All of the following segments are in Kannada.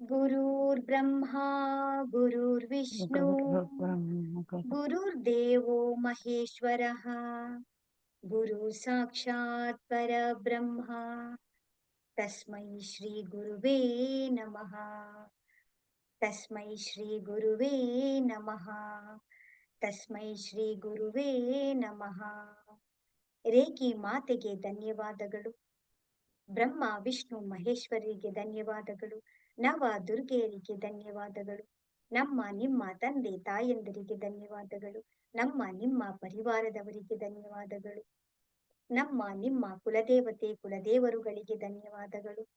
गुरुर्ब्रह्मा गुरुर्विष्णु गुरुर्देवो महेश्वरः गुरु साक्षात् परब्रह्म तस्मै श्रीगुरुवे नमः तस्मै श्रीगुरुवे नमः ತಸ್ಮೈ ಶ್ರೀ ಗುರುವೇ ನಮಃ ರೇಖಿ ಮಾತೆಗೆ ಧನ್ಯವಾದಗಳು ಬ್ರಹ್ಮ ವಿಷ್ಣು ಮಹೇಶ್ವರಿಗೆ ಧನ್ಯವಾದಗಳು ನವ ದುರ್ಗೆಯರಿಗೆ ಧನ್ಯವಾದಗಳು. ನಮ್ಮ ನಿಮ್ಮ ತಂದೆ ತಾಯಂದಿರಿಗೆ ಧನ್ಯವಾದಗಳು. ನಮ್ಮ ನಿಮ್ಮ ಪರಿವಾರದವರಿಗೆ ಧನ್ಯವಾದಗಳು. ನಮ್ಮ ನಿಮ್ಮ ಕುಲದೇವತೆ ಕುಲದೇವರುಗಳಿಗೆ ಧನ್ಯವಾದಗಳು.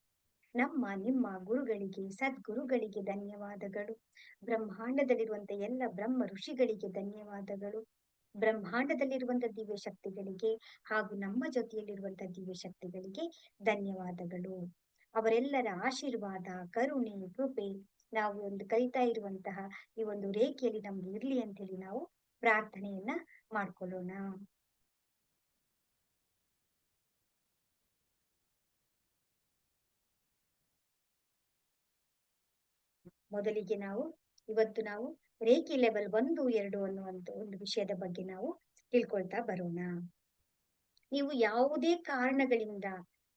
ನಮ್ಮ ನಿಮ್ಮ ಗುರುಗಳಿಗೆ ಸದ್ಗುರುಗಳಿಗೆ ಧನ್ಯವಾದಗಳು. ಬ್ರಹ್ಮಾಂಡದಲ್ಲಿರುವಂತ ಎಲ್ಲ ಬ್ರಹ್ಮ ಋಷಿಗಳಿಗೆ ಧನ್ಯವಾದಗಳು. ಬ್ರಹ್ಮಾಂಡದಲ್ಲಿರುವಂತ ದಿವ್ಯ ಶಕ್ತಿಗಳಿಗೆ ಹಾಗೂ ನಮ್ಮ ಜೊತೆಯಲ್ಲಿರುವಂತ ದಿವ್ಯ ಶಕ್ತಿಗಳಿಗೆ ಧನ್ಯವಾದಗಳು. ಅವರೆಲ್ಲರ ಆಶೀರ್ವಾದ, ಕರುಣೆ, ಕೃಪೆ ನಾವು ಒಂದು ಕಲಿತಾ ಇರುವಂತಹ ಈ ಒಂದು ರೇಖೆಯಲ್ಲಿ ನಮ್ಗೆ ಇರ್ಲಿ ಅಂತ ಹೇಳಿ ನಾವು ಪ್ರಾರ್ಥನೆಯನ್ನ ಮಾಡ್ಕೊಳ್ಳೋಣ. ಮೊದಲಿಗೆ ನಾವು ಇವತ್ತು ನಾವು ರೇಖೆ ಲೆವೆಲ್ ಒಂದು, ಎರಡು ಅನ್ನುವಂತ ಒಂದು ವಿಷಯದ ಬಗ್ಗೆ ನಾವು ತಿಳ್ಕೊಳ್ತಾ ಬರೋಣ. ನೀವು ಯಾವುದೇ ಕಾರಣಗಳಿಂದ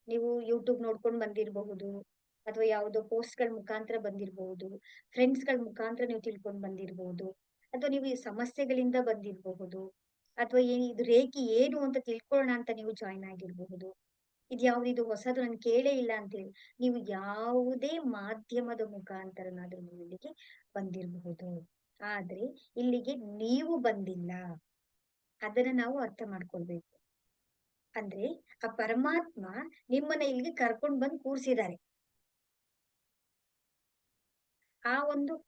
ನೀವು ಯೂಟ್ಯೂಬ್ ನೋಡ್ಕೊಂಡು ಬಂದಿರಬಹುದು, ಅಥವಾ ಯಾವುದೋ ಪೋಸ್ಟ್ಗಳ ಮುಖಾಂತರ ಬಂದಿರಬಹುದು ಫ್ರೆಂಡ್ಸ್ಗಳ ಮುಖಾಂತರ ನೀವು ತಿಳ್ಕೊಂಡು ಬಂದಿರಬಹುದು, ಅಥವಾ ನೀವು ಈ ಸಮಸ್ಯೆಗಳಿಂದ ಬಂದಿರಬಹುದು, ಅಥವಾ ಏನ್ ಇದು ರೇಖಿ ಏನು ಅಂತ ತಿಳ್ಕೊಳ್ಳೋಣ ಅಂತ ನೀವು ಜಾಯಿನ್ ಆಗಿರಬಹುದು. ಇದು ಯಾವ್ದು ಇದು ಹೊಸದು ನನ್ ಕೇಳೇ ಇಲ್ಲ ಅಂತೇಳಿ ನೀವು ಯಾವುದೇ ಮಾಧ್ಯಮದ ಮುಖಾಂತರನಾದ್ರೂ ನೀವು ಇಲ್ಲಿಗೆ ಬಂದಿರಬಹುದು. ಆದ್ರೆ ಇಲ್ಲಿಗೆ ನೀವು ಬಂದಿಲ್ಲ. ಅದನ್ನ ನಾವು ಅರ್ಥ ಮಾಡ್ಕೊಳ್ಬೇಕು. ಅಂದ್ರೆ ಆ ಪರಮಾತ್ಮ ನಿಮ್ಮನ್ನ ಇಲ್ಲಿಗೆ ಕರ್ಕೊಂಡ್ ಬಂದು ಕೂರ್ಸಿದ್ದಾರೆ ಆ ಒಂದು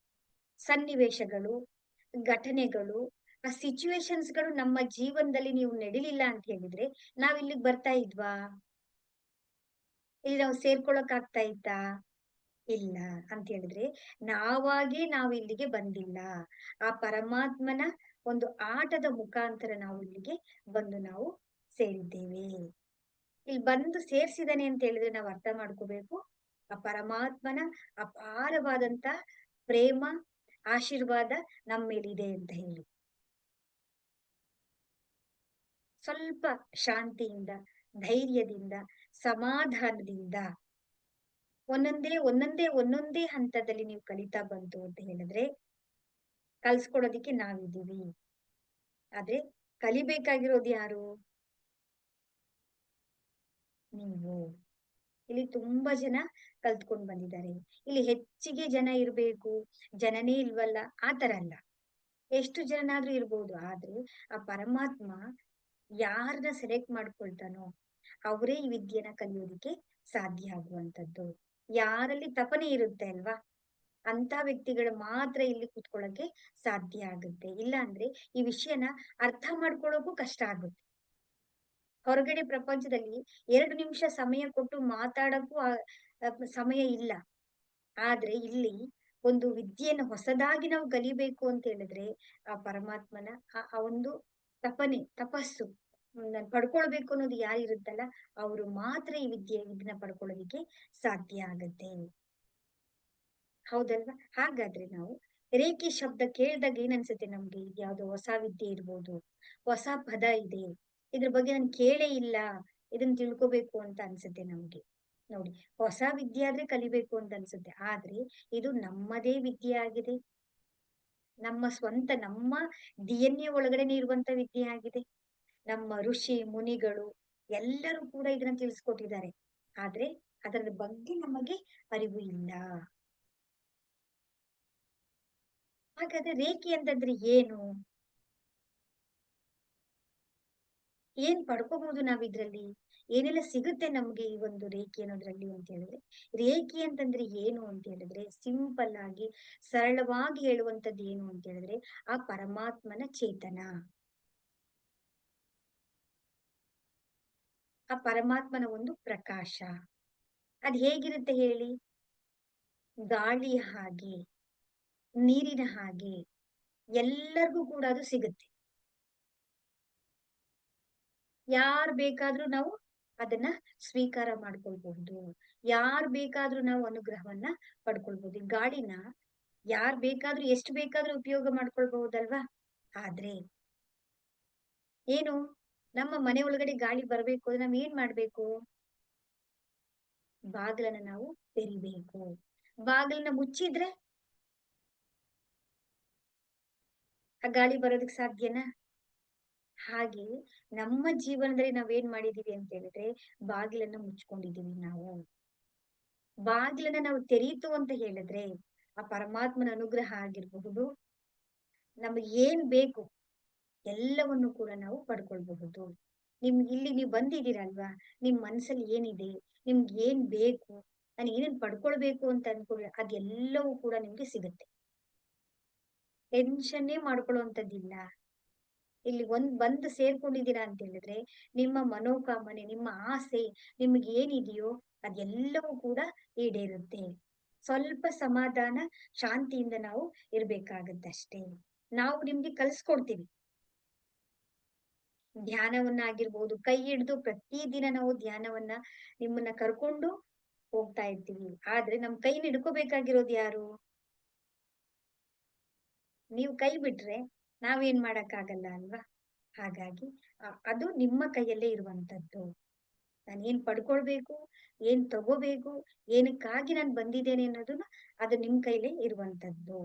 ಸನ್ನಿವೇಶಗಳು, ಘಟನೆಗಳು, ಆ ಸಿಚುವೇಶನ್ಸ್ಗಳು ನಮ್ಮ ಜೀವನದಲ್ಲಿ ನೀವು ನಡಿಲಿಲ್ಲ ಅಂತ ಹೇಳಿದ್ರೆ ನಾವ್ ಇಲ್ಲಿಗೆ ಬರ್ತಾ ಇದ್ವಾ? ಇಲ್ಲಿ ನಾವು ಸೇರ್ಕೊಳಕ್ ಆಗ್ತಾ ಇಲ್ಲ ಅಂತ ಹೇಳಿದ್ರೆ ನಾವಾಗೇ ನಾವು ಇಲ್ಲಿಗೆ ಬಂದಿಲ್ಲ. ಆ ಪರಮಾತ್ಮನ ಒಂದು ಆಟದ ಮುಖಾಂತರ ನಾವು ಇಲ್ಲಿಗೆ ಬಂದು ನಾವು ಸೇರಿದ್ದೇವೆ ಇಲ್ಲಿ ಬಂದು ಸೇರ್ಸಿದಾನೆ ಅಂತ ಹೇಳಿದ್ರೆ ನಾವು ಅರ್ಥ ಮಾಡ್ಕೋಬೇಕು. ಆ ಪರಮಾತ್ಮನ ಅಪಾರವಾದಂತ ಪ್ರೇಮ, ಆಶೀರ್ವಾದ ನಮ್ಮ ಮೇಲಿದೆ ಅಂತ ಹೇಳಿ. ಸ್ವಲ್ಪ ಶಾಂತಿಯಿಂದ, ಧೈರ್ಯದಿಂದ, ಸಮಾಧಾನದಿಂದ ಒಂದೊಂದೇ ಒಂದೊಂದೇ ಒಂದೊಂದೇ ಹಂತದಲ್ಲಿ ನೀವು ಕಲಿತಾ ಬಂತು ಅಂತ ಹೇಳಿದ್ರೆ ಕಲ್ಸ್ಕೊಡೋದಿಕ್ಕೆ ನಾವಿದ್ದೀವಿ. ಆದ್ರೆ ಕಲಿಬೇಕಾಗಿರೋದು ಯಾರು? ನೀವು ಇಲ್ಲಿ ತುಂಬಾ ಜನ ಕಲ್ತ್ಕೊಂಡ್ ಬಂದಿದ್ದಾರೆ. ಇಲ್ಲಿ ಹೆಚ್ಚಿಗೆ ಜನ ಇರ್ಬೇಕು. ಜನನೇ ಇಲ್ವಲ್ಲ? ಆತರ ಅಲ್ಲ. ಎಷ್ಟು ಜನನಾದ್ರೂ ಇರ್ಬೋದು, ಆದ್ರೆ ಆ ಪರಮಾತ್ಮ ಯಾರನ್ನ ಸೆಲೆಕ್ಟ್ ಮಾಡ್ಕೊಳ್ತಾನೋ, ಅವರೇ ಈ ವಿದ್ಯೆನ ಕಲಿಯೋದಿಕ್ಕೆ ಸಾಧ್ಯ ಆಗುವಂತದ್ದು ಯಾರಲ್ಲಿ ತಪನೆ ಇರುತ್ತೆ ಅಲ್ವಾ? ಅಂತ ವ್ಯಕ್ತಿಗಳು ಮಾತ್ರ ಇಲ್ಲಿ ಕುತ್ಕೊಳ್ಳಕ್ಕೆ ಸಾಧ್ಯ ಆಗುತ್ತೆ. ಇಲ್ಲ ಅಂದ್ರೆ ಈ ವಿಷಯನ ಅರ್ಥ ಮಾಡ್ಕೊಳ್ಳೋಕು ಕಷ್ಟ ಆಗುತ್ತೆ. ಹೊರಗಡೆ ಪ್ರಪಂಚದಲ್ಲಿ ಎರಡು ನಿಮಿಷ ಸಮಯ ಕೊಟ್ಟು ಮಾತಾಡಕ್ಕೂ ಸಮಯ ಇಲ್ಲ. ಆದ್ರೆ ಇಲ್ಲಿ ಒಂದು ವಿದ್ಯೆಯನ್ನು ಹೊಸದಾಗಿ ನಾವು ಕಲಿಬೇಕು ಅಂತ ಹೇಳಿದ್ರೆ ಆ ಪರಮಾತ್ಮನ ಆ ಒಂದು ತಪನೆ, ತಪಸ್ಸು ಪಡ್ಕೊಳ್ಬೇಕು ಅನ್ನೋದು ಯಾರಿರುತ್ತಲ್ಲ, ಅವರು ಮಾತ್ರ ಈ ವಿದ್ಯೆ ಇದನ್ನ ಪಡ್ಕೊಳ್ಳೋದಿಕ್ಕೆ ಸಾಧ್ಯ ಆಗತ್ತೆ. ಹೌದಲ್ವಾ? ಹಾಗಾದ್ರೆ ನಾವು ರೇಖೆ ಶಬ್ದ ಕೇಳಿದಾಗ ಏನನ್ಸುತ್ತೆ ನಮ್ಗೆ? ಇದು ಯಾವ್ದೋ ಹೊಸ ವಿದ್ಯೆ ಇರ್ಬೋದು, ಹೊಸ ಪದ ಇದೆ. ಇದ್ರ ಬಗ್ಗೆ ನಾನು ಕೇಳೇ ಇಲ್ಲ. ಇದನ್ನ ತಿಳ್ಕೊಬೇಕು ಅಂತ ಅನ್ಸುತ್ತೆ ನಮ್ಗೆ. ನೋಡಿ, ಹೊಸ ವಿದ್ಯೆ ಆದ್ರೆ ಕಲಿಬೇಕು ಅಂತ ಅನ್ಸುತ್ತೆ. ಆದ್ರೆ ಇದು ನಮ್ಮದೇ ವಿದ್ಯೆ ಆಗಿದೆ. ನಮ್ಮ ಸ್ವಂತ, ನಮ್ಮ ಡಿ ಎನ್ ಎ ಒಳಗಡೆನೆ ಇರುವಂತ ವಿದ್ಯೆ ಆಗಿದೆ. ನಮ್ಮ ಋಷಿ, ಮುನಿಗಳು ಎಲ್ಲರೂ ಕೂಡ ಇದನ್ನ ತಿಳಿಸ್ಕೊಟ್ಟಿದ್ದಾರೆ. ಆದ್ರೆ ಅದರ ಬಗ್ಗೆ ನಮಗೆ ಅರಿವು ಇಲ್ಲ. ಹಾಗಾದ್ರೆ ರೇಖೆ ಅಂತಂದ್ರೆ ಏನು? ಏನ್ ಪಡ್ಕೋಬಹುದು ನಾವ್ ಇದ್ರಲ್ಲಿ ಏನೆಲ್ಲ ಸಿಗುತ್ತೆ ನಮ್ಗೆ ಈ ಒಂದು ರೇಖೆ ಅನ್ನೋದ್ರಲ್ಲಿ ಅಂತ ಹೇಳಿದ್ರೆ? ರೇಖೆ ಅಂತಂದ್ರೆ ಏನು ಅಂತ ಹೇಳಿದ್ರೆ ಸಿಂಪಲ್ ಆಗಿ ಸರಳವಾಗಿ ಹೇಳುವಂತದ್ದು ಏನು ಅಂತ ಹೇಳಿದ್ರೆ ಆ ಪರಮಾತ್ಮನ ಚೇತನ. ಆ ಪರಮಾತ್ಮನ ಒಂದು ಪ್ರಕಾಶ. ಅದ್ ಹೇಗಿರುತ್ತೆ ಹೇಳಿ? ಗಾಳಿ ಹಾಗೆ, ನೀರಿನ ಹಾಗೆ. ಎಲ್ಲರಿಗೂ ಕೂಡ ಅದು ಸಿಗುತ್ತೆ. ಯಾರ್ ಬೇಕಾದ್ರೂ ನಾವು ಅದನ್ನ ಸ್ವೀಕಾರ ಮಾಡ್ಕೊಳ್ಬಹುದು. ಯಾರ್ ಬೇಕಾದ್ರೂ ನಾವು ಅನುಗ್ರಹವನ್ನ ಪಡ್ಕೊಳ್ಬಹುದು. ಈ ಗಾಳಿನ ಯಾರ್ ಬೇಕಾದ್ರೂ ಎಷ್ಟು ಬೇಕಾದ್ರೂ ಉಪಯೋಗ ಮಾಡ್ಕೊಳ್ಬಹುದಲ್ವಾ? ಆದ್ರೆ ಏನು ನಮ್ಮ ಮನೆ ಒಳಗಡೆ ಗಾಳಿ ಬರ್ಬೇಕು ಅಂದ್ರೆ ನಾವ್ ಏನ್ ಮಾಡ್ಬೇಕು? ಬಾಗಿಲನ್ನ ನಾವು ತೆರಿಬೇಕು. ಬಾಗಿಲನ್ನ ಮುಚ್ಚಿದ್ರೆ ಆ ಗಾಳಿ ಬರೋದಕ್ ಸಾಧ್ಯನಾ? ಹಾಗೆ ನಮ್ಮ ಜೀವನದಲ್ಲಿ ನಾವೇನ್ ಮಾಡಿದೀವಿ ಅಂತ ಹೇಳಿದ್ರೆ ಬಾಗಿಲನ್ನ ಮುಚ್ಕೊಂಡಿದೀವಿ ನಾವು. ಬಾಗಿಲನ್ನ ನಾವು ತೆರೀತು ಅಂತ ಹೇಳಿದ್ರೆ ಆ ಪರಮಾತ್ಮನ ಅನುಗ್ರಹ ಆಗಿರಬಹುದು. ನಮಗೆ ಏನ್ ಬೇಕು ಎಲ್ಲವನ್ನು ಕೂಡ ನಾವು ಪಡ್ಕೊಳ್ಬಹುದು. ನಿಮ್ ಇಲ್ಲಿ ನೀವು ಬಂದಿದ್ದೀರಲ್ವಾ? ನಿಮ್ ಮನ್ಸಲ್ಲಿ ಏನಿದೆ? ನಿಮ್ಗೆ ಏನ್ ಬೇಕು? ನಾನು ಏನೇನ್ ಪಡ್ಕೊಳ್ಬೇಕು ಅಂತ ಅನ್ಕೊಳ್ಳಿ ಅದೆಲ್ಲವೂ ಕೂಡ ನಿಮ್ಗೆ ಸಿಗುತ್ತೆ. ಟೆನ್ಷನ್ನೇ ಮಾಡ್ಕೊಳ್ಳುವಂಥದ್ದಿಲ್ಲ ಇಲ್ಲಿ ಒಂದ್, ಬಂದು ಸೇರ್ಕೊಂಡಿದ್ದೀರಾ ಅಂತ ಹೇಳಿದ್ರೆ, ನಿಮ್ಮ ಮನೋಕಾಮನೆ, ನಿಮ್ಮ ಆಸೆ ನಿಮ್ಗೆ ಏನಿದೆಯೋ ಅದೆಲ್ಲವೂ ಕೂಡ ಈಡೇರುತ್ತೆ. ಸ್ವಲ್ಪ ಸಮಾಧಾನ, ಶಾಂತಿಯಿಂದ ನಾವು ಇರ್ಬೇಕಾಗತ್ತಷ್ಟೇ. ನಾವು ನಿಮ್ಗೆ ಕಲ್ಸ್ಕೊಡ್ತೀವಿ. ಧ್ಯಾನವನ್ನ ಆಗಿರ್ಬೋದು ಕೈ ಹಿಡಿದು ಪ್ರತಿದಿನ ನಾವು ಧ್ಯಾನವನ್ನ ನಿಮ್ಮನ್ನ ಕರ್ಕೊಂಡು ಹೋಗ್ತಾ ಇರ್ತೀವಿ. ಆದ್ರೆ ನಮ್ ಕೈನ ಹಿಡ್ಕೋಬೇಕಾಗಿರೋದು ಯಾರು? ನೀವು ಕೈ ಬಿಟ್ರೆ ನಾವೇನ್ ಮಾಡಕ್ಕಾಗಲ್ಲ ಅಲ್ವಾ? ಹಾಗಾಗಿ ಅದು ನಿಮ್ಮ ಕೈಯಲ್ಲೇ ಇರುವಂತದ್ದು ನಾನು ಏನ್ ಪಡ್ಕೊಳ್ಬೇಕು, ಏನ್ ತಗೋಬೇಕು, ಏನಕ್ಕಾಗಿ ನಾನು ಬಂದಿದ್ದೇನೆ ಅನ್ನೋದನ್ನ ಅದು ನಿಮ್ ಕೈಲೇ ಇರುವಂತದ್ದು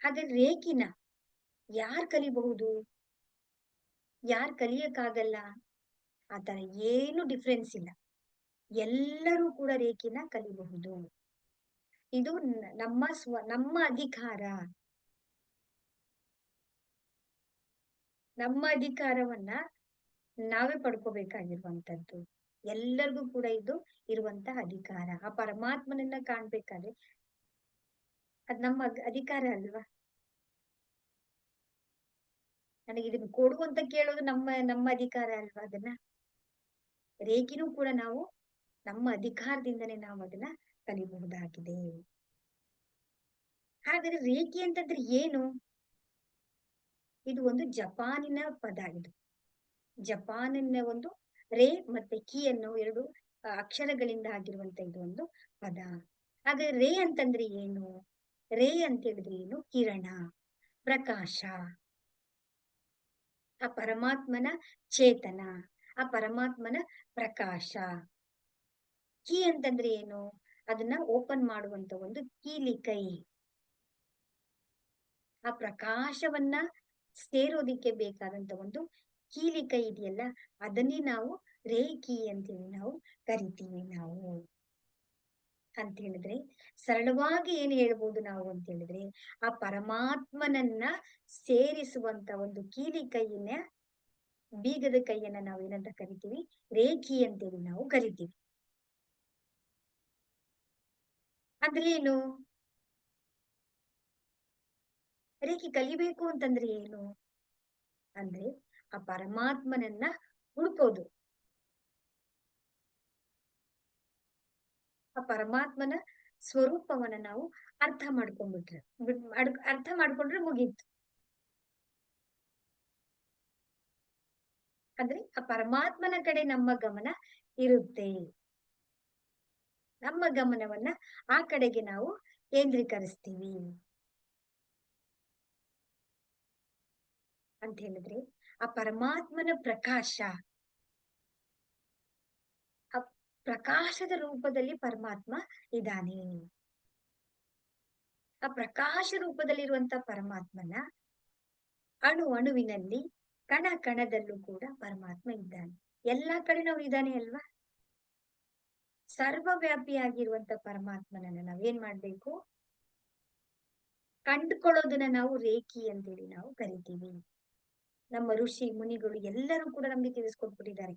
ಹಾಗೆ ರೇಖಿನ ಯಾರ್ ಕಲಿಬಹುದು? ಯಾರ್ ಕಲಿಯಕ್ಕಾಗಲ್ಲ? ಆತರ ಏನು ಡಿಫ್ರೆನ್ಸ್ ಇಲ್ಲ. ಎಲ್ಲರೂ ಕೂಡ ರೇಖಿನ ಕಲಿಬಹುದು. ಇದು ನಮ್ಮ ಸ್ವ, ನಮ್ಮ ಅಧಿಕಾರ. ನಮ್ಮ ಅಧಿಕಾರವನ್ನ ನಾವೇ ಪಡ್ಕೋಬೇಕಾಗಿರುವಂತದ್ದು ಎಲ್ಲರಿಗೂ ಕೂಡ ಇದು ಇರುವಂತ ಅಧಿಕಾರ. ಆ ಪರಮಾತ್ಮನನ್ನ ಕಾಣ್ಬೇಕಾದ್ರೆ ಅದ್ ನಮ್ಮ ಅಧಿಕಾರ ಅಲ್ವಾ? ನನಗೆ ಇದನ್ನ ಕೊಡು ಅಂತ ಕೇಳೋದು ನಮ್ಮ ನಮ್ಮ ಅಧಿಕಾರ ಅಲ್ವಾ ಅದನ್ನ? ರೇಖಿನೂ ಕೂಡ ನಾವು ನಮ್ಮ ಅಧಿಕಾರದಿಂದನೇ ನಾವು ಅದನ್ನ ಕಲಿಬಹುದಾಗಿದೆ. ಹಾಗಾದ್ರೆ ರೇಖಿ ಅಂತಂದ್ರೆ ಏನು? ಇದು ಒಂದು ಜಪಾನಿನ ಪದ ಇದು ಜಪಾನಿನ ಒಂದು ರೇ ಮತ್ತೆ ಕಿ ಅನ್ನೋ ಎರಡು ಅಕ್ಷರಗಳಿಂದ ಆಗಿರುವಂತ ಇದು ಒಂದು ಪದ. ಹಾಗೆ ರೇ ಅಂತಂದ್ರೆ ಏನು? ರೇ ಅಂತ ಹೇಳಿದ್ರೆ ಏನು? ಕಿರಣ, ಪ್ರಕಾಶ. ಆ ಪರಮಾತ್ಮನ ಚೇತನ, ಆ ಪರಮಾತ್ಮನ ಪ್ರಕಾಶ. ಕೀ ಅಂತಂದ್ರೆ ಏನು? ಅದನ್ನ ಓಪನ್ ಮಾಡುವಂತ ಒಂದು ಕೀಲಿ ಕೈ ಆ ಪ್ರಕಾಶವನ್ನ ಸೇರೋದಿಕ್ಕೆ ಬೇಕಾದಂತ ಒಂದು ಕೀಲಿ ಕೈ ಇದೆಯಲ್ಲ, ಅದನ್ನೇ ನಾವು ರೇಖಿ ಅಂತೇಳಿ ನಾವು ಕರಿತೀವಿ ನಾವು. ಅಂತ ಹೇಳಿದ್ರೆ, ಸರಳವಾಗಿ ಏನ್ ಹೇಳ್ಬೋದು ನಾವು ಅಂತ ಹೇಳಿದ್ರೆ, ಆ ಪರಮಾತ್ಮನನ್ನ ಸೇರಿಸುವಂತ ಒಂದು ಕೀಲಿ ಕೈಯನ್ನ ಬೀಗದ ಕೈಯನ್ನ ನಾವು ಏನಂತ ಕರಿತೀವಿ? ರೇಖಿ ಅಂತೇಳಿ ನಾವು ಕರಿತೀವಿ. ಅಂದ್ರೆ ಏನು? ರೇಖಿ ಕಲಿಬೇಕು ಅಂತಂದ್ರೆ ಏನು? ಅಂದ್ರೆ ಆ ಪರಮಾತ್ಮನನ್ನ ಹುಡುಕೋದು. ಆ ಪರಮಾತ್ಮನ ಸ್ವರೂಪವನ್ನ ನಾವು ಅರ್ಥ ಮಾಡ್ಕೊಂಡ್ಬಿಟ್ರೆ ಅರ್ಥ ಮಾಡ್ಕೊಂಡ್ರೆ ಮುಗೀತು. ಅಂದ್ರೆ ಆ ಪರಮಾತ್ಮನ ಕಡೆ ನಮ್ಮ ಗಮನ ಇರುತ್ತೆ. ನಮ್ಮ ಗಮನವನ್ನ ಆ ಕಡೆಗೆ ನಾವು ಕೇಂದ್ರೀಕರಿಸ್ತೀವಿ. ಅಂತ ಹೇಳಿದ್ರೆ ಆ ಪರಮಾತ್ಮನ ಪ್ರಕಾಶ, ಆ ಪ್ರಕಾಶದ ರೂಪದಲ್ಲಿ ಪರಮಾತ್ಮ ಇದ್ದಾನೆ. ಆ ಪ್ರಕಾಶ ರೂಪದಲ್ಲಿರುವಂತ ಪರಮಾತ್ಮನ ಅಣು ಅಣುವಿನಲ್ಲಿ ಕಣ ಕಣದಲ್ಲೂ ಕೂಡ ಪರಮಾತ್ಮ ಇದ್ದಾನೆ. ಎಲ್ಲಾ ಕಡೆ ನಾವು ಇದ್ದಾನೆ ಅಲ್ವಾ? ಸರ್ವವ್ಯಾಪಿಯಾಗಿರುವಂತ ಪರಮಾತ್ಮನನ್ನ ನಾವೇನ್ ಮಾಡ್ಬೇಕು? ಕಂಡುಕೊಳ್ಳೋದನ್ನ ನಾವು ರೇಖಿ ಅಂತೇಳಿ ನಾವು ಕರಿತೀವಿ. ನಮ್ಮ ಋಷಿ ಮುನಿಗಳು ಎಲ್ಲರೂ ಕೂಡ ನಮ್ಗೆ ತಿಳಿಸ್ಕೊಟ್ಬಿಟ್ಟಿದ್ದಾರೆ.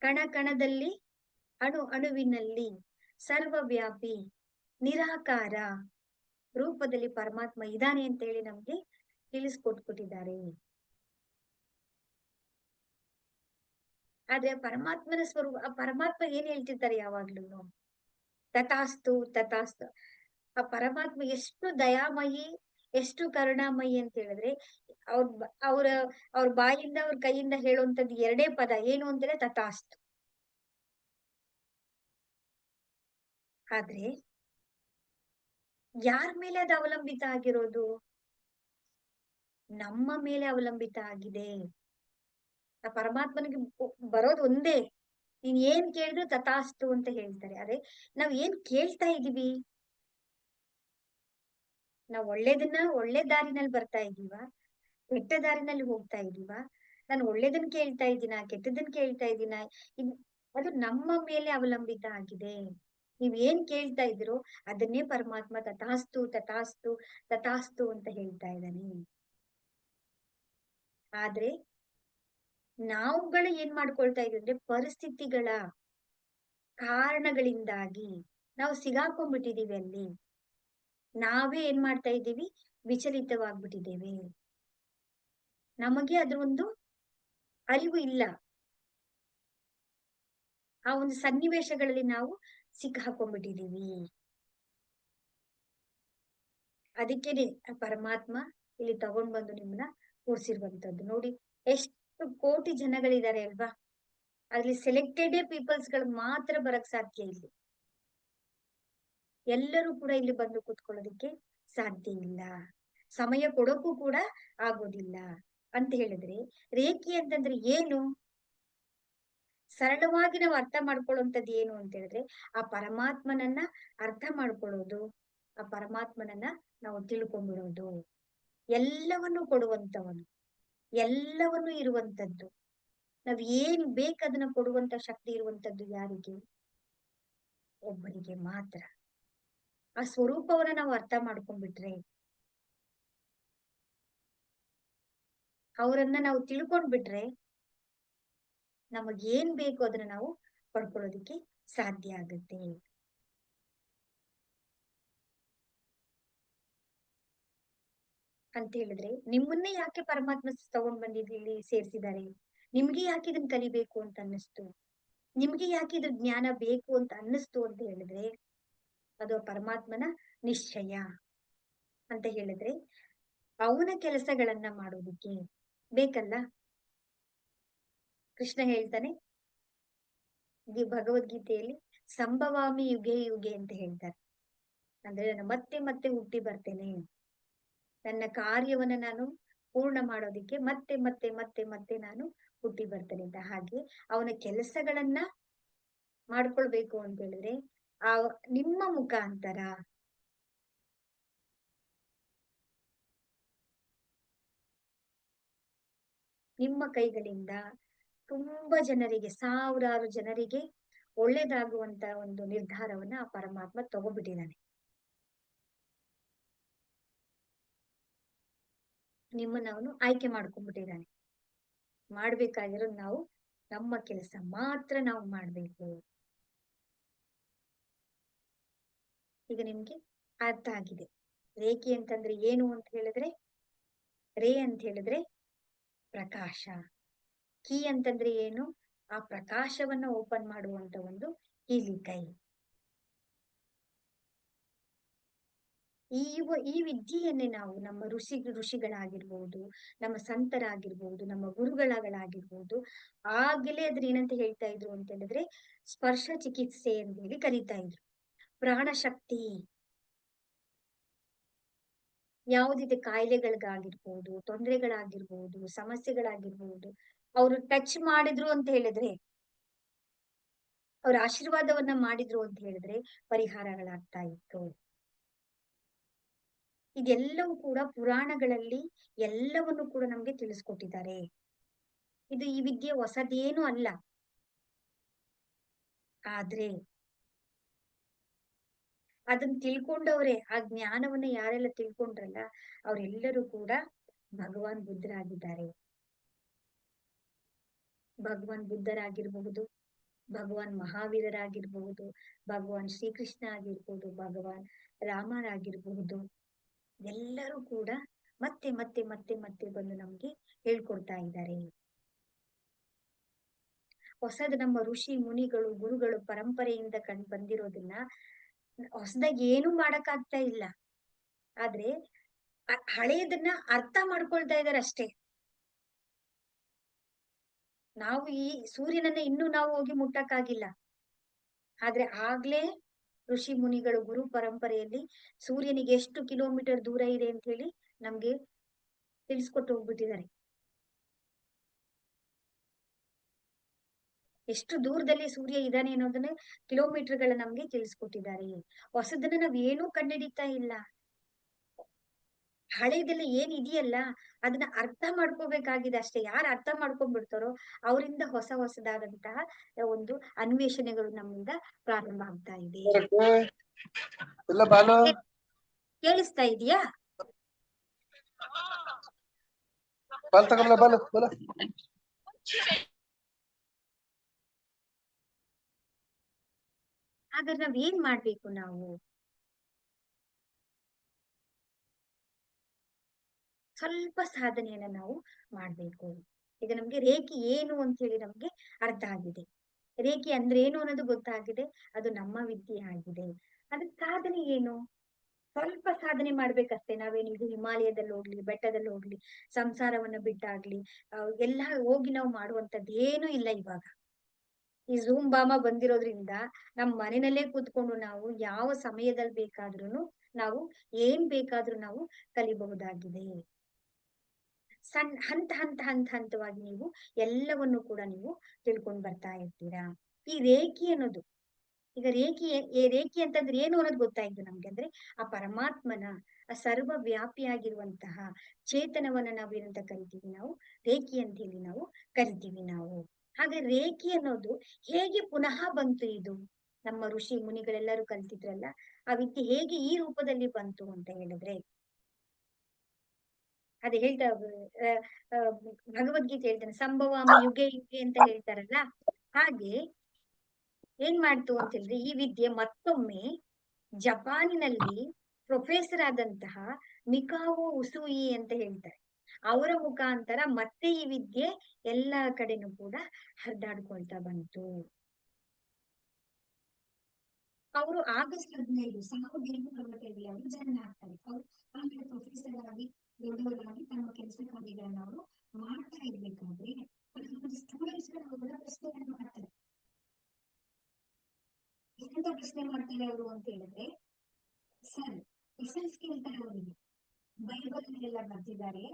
ಕಣ ಕಣದಲ್ಲಿ, ಅಣು ಅಣುವಿನಲ್ಲಿ ಸರ್ವವ್ಯಾಪಿ, ನಿರಾಕಾರ ರೂಪದಲ್ಲಿ ಪರಮಾತ್ಮ ಇದ್ದಾನೆ ಅಂತ ಹೇಳಿ ನಮ್ಗೆ ತಿಳಿಸ್ಕೊಟ್ಬಿಟ್ಟಿದ್ದಾರೆ. ಆದ್ರೆ ಪರಮಾತ್ಮನ ಸ್ವರೂಪ ಪರಮಾತ್ಮ ಏನ್ ಹೇಳ್ತಿರ್ತಾರೆ ಯಾವಾಗ್ಲೂ ತಥಾಸ್ತು ತಥಾಸ್ತು. ಆ ಪರಮಾತ್ಮ ಎಷ್ಟು ದಯಾಮಯಿ ಎಷ್ಟು ಕರುಣಾಮಯಿ ಅಂತ ಹೇಳಿದ್ರೆ, ಅವ್ರ ಅವ್ರ ಅವ್ರ ಬಾಯಿಂದ ಅವ್ರ ಕೈಯಿಂದ ಹೇಳುವಂತದ್ದು ಎರಡೇ ಪದ, ಏನು ಅಂದ್ರೆ ತಥಾಸ್ತು. ಆದ್ರೆ, ಯಾರ ಮೇಲೆ ಅದು ಅವಲಂಬಿತ ಆಗಿರೋದು? ನಮ್ಮ ಮೇಲೆ ಅವಲಂಬಿತ ಆಗಿದೆ. ಆ ಪರಮಾತ್ಮನಿಗೆ ಬರೋದು ಒಂದೇ. ನೀನ್ ಏನ್ ಕೇಳಿದ್ರು ತಥಾಸ್ತು ಅಂತ ಹೇಳ್ತಾರೆ. ಅದೇ ನಾವ್ ಏನ್ ಕೇಳ್ತಾ ಇದೀವಿ? ನಾವ್ ಒಳ್ಳೇದನ್ನ ಒಳ್ಳೆ ದಾರಿನಲ್ಲಿ ಬರ್ತಾ ಇದೀವಾ ಕೆಟ್ಟ ದಾರಿನಲ್ಲಿ ಹೋಗ್ತಾ ಇದೀವಾ ನಾನು ಒಳ್ಳೇದನ್ನ ಕೇಳ್ತಾ ಇದ್ದೀನಾ? ಕೆಟ್ಟದನ್ನ ಕೇಳ್ತಾ ಇದ್ದೀನಾ? ಇದ್- ಅದು ನಮ್ಮ ಮೇಲೆ ಅವಲಂಬಿತ ಆಗಿದೆ. ನೀವ್ ಏನ್ ಕೇಳ್ತಾ ಇದ್ದೀರೋ ಅದನ್ನೇ ಪರಮಾತ್ಮ ತಥಾಸ್ತು ತಥಾಸ್ತು ತಥಾಸ್ತು ಅಂತ ಹೇಳ್ತಾ ಇದ್ದಾನೆ. ಆದ್ರೆ ನಾವುಗಳ ಏನ್ ಮಾಡ್ಕೊಳ್ತಾ ಇದೀವಿ ಅಂದ್ರೆ ಪರಿಸ್ಥಿತಿಗಳ ಕಾರಣಗಳಿಂದಾಗಿ ನಾವು ಸಿಗಾಕೊಂಡ್ಬಿಟ್ಟಿದೀವಿ ಅಲ್ಲಿ. ನಾವೇ ಏನ್ ಮಾಡ್ತಾ ಇದ್ದೀವಿ? ವಿಚಲಿತವಾಗ್ಬಿಟ್ಟಿದ್ದೇವೆ. ನಮಗೆ ಅದ್ರ ಒಂದು ಅರಿವು ಇಲ್ಲ. ಆ ಒಂದು ಸನ್ನಿವೇಶಗಳಲ್ಲಿ ನಾವು ಸಿಕ್ಕ ಹಾಕೊಂಡ್ಬಿಟ್ಟಿದೀವಿ ಅದಕ್ಕೇನೆ ಪರಮಾತ್ಮ ಇಲ್ಲಿ ತಗೊಂಡ್ ಬಂದು ನಿಮ್ಮನ್ನ ಕೂರ್ಸಿರುವಂತದ್ದು ನೋಡಿ, ಎಷ್ಟು ಕೋಟಿ ಜನಗಳಿದ್ದಾರೆ ಅಲ್ವಾ? ಅಲ್ಲಿ ಸೆಲೆಕ್ಟೆಡ್ ಪೀಪಲ್ಸ್ಗಳು ಮಾತ್ರ ಬರಕ್ ಸಾಧ್ಯ ಇಲ್ಲಿ. ಎಲ್ಲರೂ ಕೂಡ ಇಲ್ಲಿ ಬಂದು ಕೂತ್ಕೊಳ್ಳೋದಕ್ಕೆ ಸಾಧ್ಯ ಇಲ್ಲ. ಸಮಯ ಕೊಡೋಕ್ಕೂ ಕೂಡ ಆಗೋದಿಲ್ಲ. ಅಂತ ಹೇಳಿದ್ರೆ, ರೇಖೆ ಅಂತಂದ್ರೆ ಏನು? ಸರಳವಾಗಿ ನಾವು ಅರ್ಥ ಮಾಡ್ಕೊಳ್ಳುವಂಥದ್ದು ಏನು ಅಂತ ಹೇಳಿದ್ರೆ, ಆ ಪರಮಾತ್ಮನನ್ನ ಅರ್ಥ ಮಾಡ್ಕೊಳ್ಳೋದು, ಆ ಪರಮಾತ್ಮನನ್ನ ನಾವು ತಿಳ್ಕೊಂಡ್ಬಿಡೋದು ಎಲ್ಲವನ್ನು ಕೊಡುವಂತವನು ಎಲ್ಲವನ್ನು ಇರುವಂತದ್ದು ನಾವ್ ಏನ್ ಬೇಕದನ್ನ ಕೊಡುವಂತ ಶಕ್ತಿ ಇರುವಂತದ್ದು ಯಾರಿಗೆ? ಒಬ್ಬರಿಗೆ ಮಾತ್ರ. ಆ ಸ್ವರೂಪವನ್ನ ನಾವು ಅರ್ಥ ಮಾಡ್ಕೊಂಡ್ಬಿಟ್ರೆ ಅವರನ್ನ ನಾವು ತಿಳ್ಕೊಂಡ್ಬಿಟ್ರೆ ನಮಗ್ ಏನ್ ಬೇಕು ಅದನ್ನ ನಾವು ಪಡ್ಕೊಳ್ಳೋದಿಕ್ಕೆ ಸಾಧ್ಯ ಆಗುತ್ತೆ. ಅಂತ ಹೇಳಿದ್ರೆ ನಿಮ್ಮನ್ನೇ ಯಾಕೆ ಪರಮಾತ್ಮ ತಗೊಂಡ್ ಬಂದಿದ್ ಇಲ್ಲಿ ಸೇರ್ಸಿದ್ದಾರೆ? ನಿಮ್ಗೆ ಯಾಕೆ ಇದನ್ನ ಕಲಿಬೇಕು ಅಂತ ಅನ್ನಿಸ್ತು? ನಿಮ್ಗೆ ಯಾಕೆ ಇದ್ರ ಜ್ಞಾನ ಬೇಕು ಅಂತ ಅನ್ನಿಸ್ತು ಅಂತ ಹೇಳಿದ್ರೆ ಅದು ಪರಮಾತ್ಮನ ನಿಶ್ಚಯ ಅಂತ ಹೇಳಿದ್ರೆ ಅವನ ಕೆಲಸಗಳನ್ನ ಮಾಡೋದಿಕ್ಕೆ ಬೇಕಲ್ಲ? ಕೃಷ್ಣ ಹೇಳ್ತಾನೆ ಭಗವದ್ಗೀತೆಯಲ್ಲಿ ಸಂಭವಾಮಿ ಯುಗೆ ಯುಗೆ ಅಂತ ಹೇಳ್ತಾರೆ. ಅಂದ್ರೆ ನಾನು ಮತ್ತೆ ಮತ್ತೆ ಹುಟ್ಟಿ ಬರ್ತೇನೆ. ನನ್ನ ಕಾರ್ಯವನ್ನ ನಾನು ಪೂರ್ಣ ಮಾಡೋದಿಕ್ಕೆ ಮತ್ತೆ ಮತ್ತೆ ಮತ್ತೆ ಮತ್ತೆ ನಾನು ಹುಟ್ಟಿ ಬರ್ತೇನೆ ಅಂತ ಹಾಗೆ ಅವನ ಕೆಲಸಗಳನ್ನ ಮಾಡ್ಕೊಳ್ಬೇಕು ಅಂತ ಹೇಳಿದ್ರೆ ಆ ನಿಮ್ಮ ಮುಖಾಂತರ. ನಿಮ್ಮ ಕೈಗಳಿಂದ ತುಂಬಾ ಜನರಿಗೆ, ಸಾವಿರಾರು ಜನರಿಗೆ ಒಳ್ಳೇದಾಗುವಂತ ಒಂದು ನಿರ್ಧಾರವನ್ನ ಆ ಪರಮಾತ್ಮ ತಗೋಬಿಟ್ಟಿದ್ದಾನೆ. ನಿಮ್ಮನ್ನ ಅವನು ಆಯ್ಕೆ ಮಾಡ್ಕೊಂಡ್ಬಿಟ್ಟಿದ್ದಾನೆ. ಮಾಡ್ಬೇಕಾಗಿರೋದು ನಾವು ನಮ್ಮ ಕೆಲಸ ಮಾತ್ರ ನಾವು ಮಾಡ್ಬೇಕು. ಈಗ ನಿಮ್ಗೆ ಅರ್ಥ ಆಗಿದೆ. ರೇಖೆ ಅಂತಂದ್ರೆ ಏನು ಅಂತ ಹೇಳಿದ್ರೆ? ರೇ ಅಂತ ಹೇಳಿದ್ರೆ ಪ್ರಕಾಶ. ಕೀ ಅಂತಂದ್ರೆ ಏನು? ಆ ಪ್ರಕಾಶವನ್ನ ಓಪನ್ ಮಾಡುವಂತ ಒಂದು ಕೀಲಿಕೈ ಈ ಈ ವಿದ್ಯೆಯನ್ನೇ ನಾವು ನಮ್ಮ ಋಷಿ, ಋಷಿಗಳಾಗಿರ್ಬೋದು, ನಮ್ಮ ಸಂತರಾಗಿರ್ಬೋದು, ನಮ್ಮ ಗುರುಗಳಾಗಿರ್ಬೋದು ಆಗಲೇ ಅದ್ರ ಏನಂತ ಹೇಳ್ತಾ ಇದ್ರು ಅಂತ ಹೇಳಿದ್ರೆ ಸ್ಪರ್ಶ ಚಿಕಿತ್ಸೆ ಅಂತ ಹೇಳಿ ಕರಿತಾ ಇದ್ರು. ಪ್ರಾಣ ಶಕ್ತಿ ಯಾವುದಿದೆ ಕಾಯಿಲೆಗಳಿಗಾಗಿರ್ಬೋದು, ತೊಂದರೆಗಳಾಗಿರ್ಬೋದು, ಸಮಸ್ಯೆಗಳಾಗಿರ್ಬೋದು, ಅವರು ಟಚ್ ಮಾಡಿದ್ರು ಅಂತ ಹೇಳಿದ್ರೆ, ಅವ್ರ ಆಶೀರ್ವಾದವನ್ನ ಮಾಡಿದ್ರು ಅಂತ ಹೇಳಿದ್ರೆ ಪರಿಹಾರಗಳಾಗ್ತಾ ಇತ್ತು. ಇದೆಲ್ಲವೂ ಕೂಡ ಪುರಾಣಗಳಲ್ಲಿ ಎಲ್ಲವನ್ನು ಕೂಡ ನಮ್ಗೆ ತಿಳಿಸ್ಕೊಟ್ಟಿದ್ದಾರೆ. ಇದು ಈ ವಿದ್ಯೆ ಹೊಸದೇನು ಅಲ್ಲ. ಆದ್ರೆ ಅದನ್ನ ತಿಳ್ಕೊಂಡವ್ರೆ, ಆ ಜ್ಞಾನವನ್ನ ಯಾರೆಲ್ಲ ತಿಳ್ಕೊಂಡ್ರಲ್ಲ, ಅವರೆಲ್ಲರೂ ಕೂಡ ಭಗವಾನ್ ಬುದ್ಧರಾಗಿದ್ದಾರೆ. ಭಗವಾನ್ ಬುದ್ಧರಾಗಿರ್ಬಹುದು, ಭಗವಾನ್ ಮಹಾವೀರರಾಗಿರ್ಬಹುದು, ಭಗವಾನ್ ಶ್ರೀಕೃಷ್ಣ ಆಗಿರ್ಬಹುದು ಭಗವಾನ್ ರಾಮರಾಗಿರ್ಬಹುದು, ಎಲ್ಲರೂ ಕೂಡ ಮತ್ತೆ ಮತ್ತೆ ಮತ್ತೆ ಮತ್ತೆ ಬಂದು ನಮ್ಗೆ ಹೇಳ್ಕೊಡ್ತಾ ಇದ್ದಾರೆ. ಹೊಸದು ನಮ್ಮ ಋಷಿ, ಮುನಿಗಳು, ಗುರುಗಳು ಪರಂಪರೆಯಿಂದ ಕಂಡು ಬಂದಿರೋದನ್ನ ಹೊಸದಾಗಿ ಏನು ಮಾಡಕ್ಕಾಗ್ತಾ ಇಲ್ಲ. ಆದ್ರೆ ಹಳೆಯದನ್ನ ಅರ್ಥ ಮಾಡ್ಕೊಳ್ತಾ ಇದಾರೆ ಅಷ್ಟೇ. ನಾವು ಈ ಸೂರ್ಯನನ್ನ ಇನ್ನೂ ನಾವು ಹೋಗಿ ಮುಟ್ಟಕ್ಕಾಗಿಲ್ಲ. ಆದ್ರೆ ಆಗ್ಲೇ ಋಷಿ ಮುನಿಗಳು ಗುರು ಪರಂಪರೆಯಲ್ಲಿ ಸೂರ್ಯನಿಗೆ ಎಷ್ಟು ಕಿಲೋಮೀಟರ್ ದೂರ ಇದೆ ಅಂತ ಹೇಳಿ ನಮ್ಗೆ ತಿಳಿಸ್ಕೊಟ್ಟು ಹೋಗ್ಬಿಟ್ಟಿದ್ದಾರೆ. ಎಷ್ಟು ದೂರದಲ್ಲಿ ಸೂರ್ಯ ಇದ್ದಾನೆ ಅನ್ನೋದನ್ನ ಕಿಲೋಮೀಟರ್ಗಳ ನಮ್ಗೆ ತಿಳಿಸ್ಕೊಟ್ಟಿದ್ದಾರೆ. ಹೊಸದನ್ನ ನಾವ್ ಏನೂ ಕಂಡುಹಿಡಿತಾ ಇಲ್ಲ. ಹಳೇದೆಲ್ಲ ಏನ್ ಇದೆಯಲ್ಲ ಅದನ್ನ ಅರ್ಥ ಮಾಡ್ಕೋಬೇಕಾಗಿದೆ ಅಷ್ಟೇ. ಯಾರು ಅರ್ಥ ಮಾಡ್ಕೊಂಡ್ಬಿಡ್ತಾರೋ ಅವರಿಂದ ಹೊಸ ಹೊಸದಾದಂತಹ ಒಂದು ಅನ್ವೇಷಣೆಗಳು ನಮ್ಮಿಂದ ಪ್ರಾರಂಭ ಆಗ್ತಾ ಇದೆ. ಕೇಳಿಸ್ತಾ ಇದೆಯಾ? ಬಾಲು ಬಾಲು. ಹಾಗಾದ್ರೆ ನಾವ್ ಏನ್ ಮಾಡ್ಬೇಕು ನಾವು? ಸ್ವಲ್ಪ ಸಾಧನೆಯನ್ನ ನಾವು ಮಾಡ್ಬೇಕು. ಈಗ ನಮ್ಗೆ ರೇಖೆ ಏನು ಅಂತ ಹೇಳಿ ನಮ್ಗೆ ಅರ್ಥ ಆಗಿದೆ. ರೇಖೆ ಅಂದ್ರೆ ಏನು ಅನ್ನೋದು ಗೊತ್ತಾಗಿದೆ, ಅದು ನಮ್ಮ ವಿದ್ಯೆ ಆಗಿದೆ. ಅದ್ರ ಸಾಧನೆ ಏನು? ಸ್ವಲ್ಪ ಸಾಧನೆ ಮಾಡ್ಬೇಕಷ್ಟೇ, ನಾವೇನು ಇದು ಹಿಮಾಲಯದಲ್ಲಿ ಹೋಗ್ಲಿ, ಬೆಟ್ಟದಲ್ಲಿ ಹೋಗ್ಲಿ, ಸಂಸಾರವನ್ನ ಬಿಟ್ಟಾಗ್ಲಿ ಎಲ್ಲ ಹೋಗಿ ನಾವು ಮಾಡುವಂತದ್ದು ಏನೂ ಇಲ್ಲ ಇವಾಗ. ಈ ಝೂಮ್ ಬಾಮ ಬಂದಿರೋದ್ರಿಂದ ನಮ್ ಮನೆಯಲ್ಲೇ ಕೂತ್ಕೊಂಡು ನಾವು ಯಾವ ಸಮಯದಲ್ಲಿ ಬೇಕಾದ್ರೂ ನಾವು ಏನ್ ಬೇಕಾದ್ರೂ ನಾವು ಕಲಿಬಹುದಾಗಿದೆ. ಸಣ್ ಹಂತ ಹಂತ ಹಂತ ಹಂತವಾಗಿ ನೀವು ಎಲ್ಲವನ್ನು ಕೂಡ ನೀವು ತಿಳ್ಕೊಂಡ್ ಬರ್ತಾ ಇರ್ತೀರಾ? ಈ ರೇಖಿ ಅನ್ನೋದು, ಈಗ ರೇಖಿ ಏ ರೇಖಿ ಅಂತಂದ್ರೆ ಏನು ಅನ್ನೋದು ಗೊತ್ತಾಯ್ತು ನಮ್ಗೆ ಅಂದ್ರೆ ಆ ಪರಮಾತ್ಮನ, ಆ ಸರ್ವ ವ್ಯಾಪಿಯಾಗಿರುವಂತಹ ಚೇತನವನ್ನ ನಾವು ಏನಂತ ಕರಿತೀವಿ ನಾವು? ರೇಖಿ ಅಂತ ಹೇಳಿ ನಾವು ಕರಿತೀವಿ ನಾವು. ಹಾಗೆ ರೇಖಿ ಅನ್ನೋದು ಹೇಗೆ ಪುನಃ ಬಂತು ಇದು? ನಮ್ಮ ಋಷಿ ಮುನಿಗಳೆಲ್ಲರೂ ಕಲ್ತಿದ್ರಲ್ಲ, ಆ ವಿದ್ಯೆ ಹೇಗೆ ಈ ರೂಪದಲ್ಲಿ ಬಂತು ಅಂತ ಹೇಳಿದ್ರೆ? ಅದೇ ಹೇಳ್ತಾ ಭಗವದ್ಗೀತೆ ಹೇಳ್ತಾನೆ, ಸಂಭವಾಮಿ ಯುಗೆ ಯುಗೆ ಅಂತ ಹೇಳ್ತಾರಲ್ಲ, ಹಾಗೆ ಏನ್ ಮಾಡ್ತು ಅಂತ ಹೇಳಿದ್ರೆ, ಈ ವಿದ್ಯೆ ಮತ್ತೊಮ್ಮೆ ಜಪಾನಿನಲ್ಲಿ ಪ್ರೊಫೆಸರ್ ಆದಂತಹ ಮಿಕಾವೋ ಉಸುಯಿ ಅಂತ ಹೇಳ್ತಾರೆ. ಅವರ ಮುಖಾಂತರ ಮತ್ತೆ ಈ ವಿದ್ಯೆ ಎಲ್ಲ ಕಡೆನೂ ಕೂಡ ಹರಿದಾಡ್ಕೊಳ್ತಾ ಬಂತು. ಅವರು ಆಗಸ್ಟ್ ಹದಿನೈದು ಸಾವಿರದ ಎಂಟುನೂರ ಅರವತ್ತೈದರಲ್ಲಿ ಅವರು ಜನನ ಆಗ್ತಾರೆ. ಅವರು ಆಮೇಲೆ ಪ್ರೊಫೆಸರ್ ಆಗಿ, ದೊಡ್ಡವರಾಗಿ ತಮ್ಮ ಕೆಲಸ ಕಾರ್ಯಗಳನ್ನ ಅವರು ಮಾಡ್ತಾ ಇರ್ಬೇಕಾದ್ರೆ ಸ್ಟೂಡೆಂಟ್ಸ್ಗಳು ಕೂಡ ಪ್ರಶ್ನೆಗಳನ್ನ ಮಾಡ್ತಾರೆ. ಎಂತ ಪ್ರಶ್ನೆ ಮಾಡ್ತಾರೆ ಅವರು ಅಂತ ಹೇಳಿದ್ರೆ, ಸರ್ ಎಸ್ ಎಲ್ ಕೇಳ್ತಾರೆ ಅವರಿಗೆ. ಬೈಬಲ್ ಎಲ್ಲ ಬರ್ತಿದ್ದಾರೆ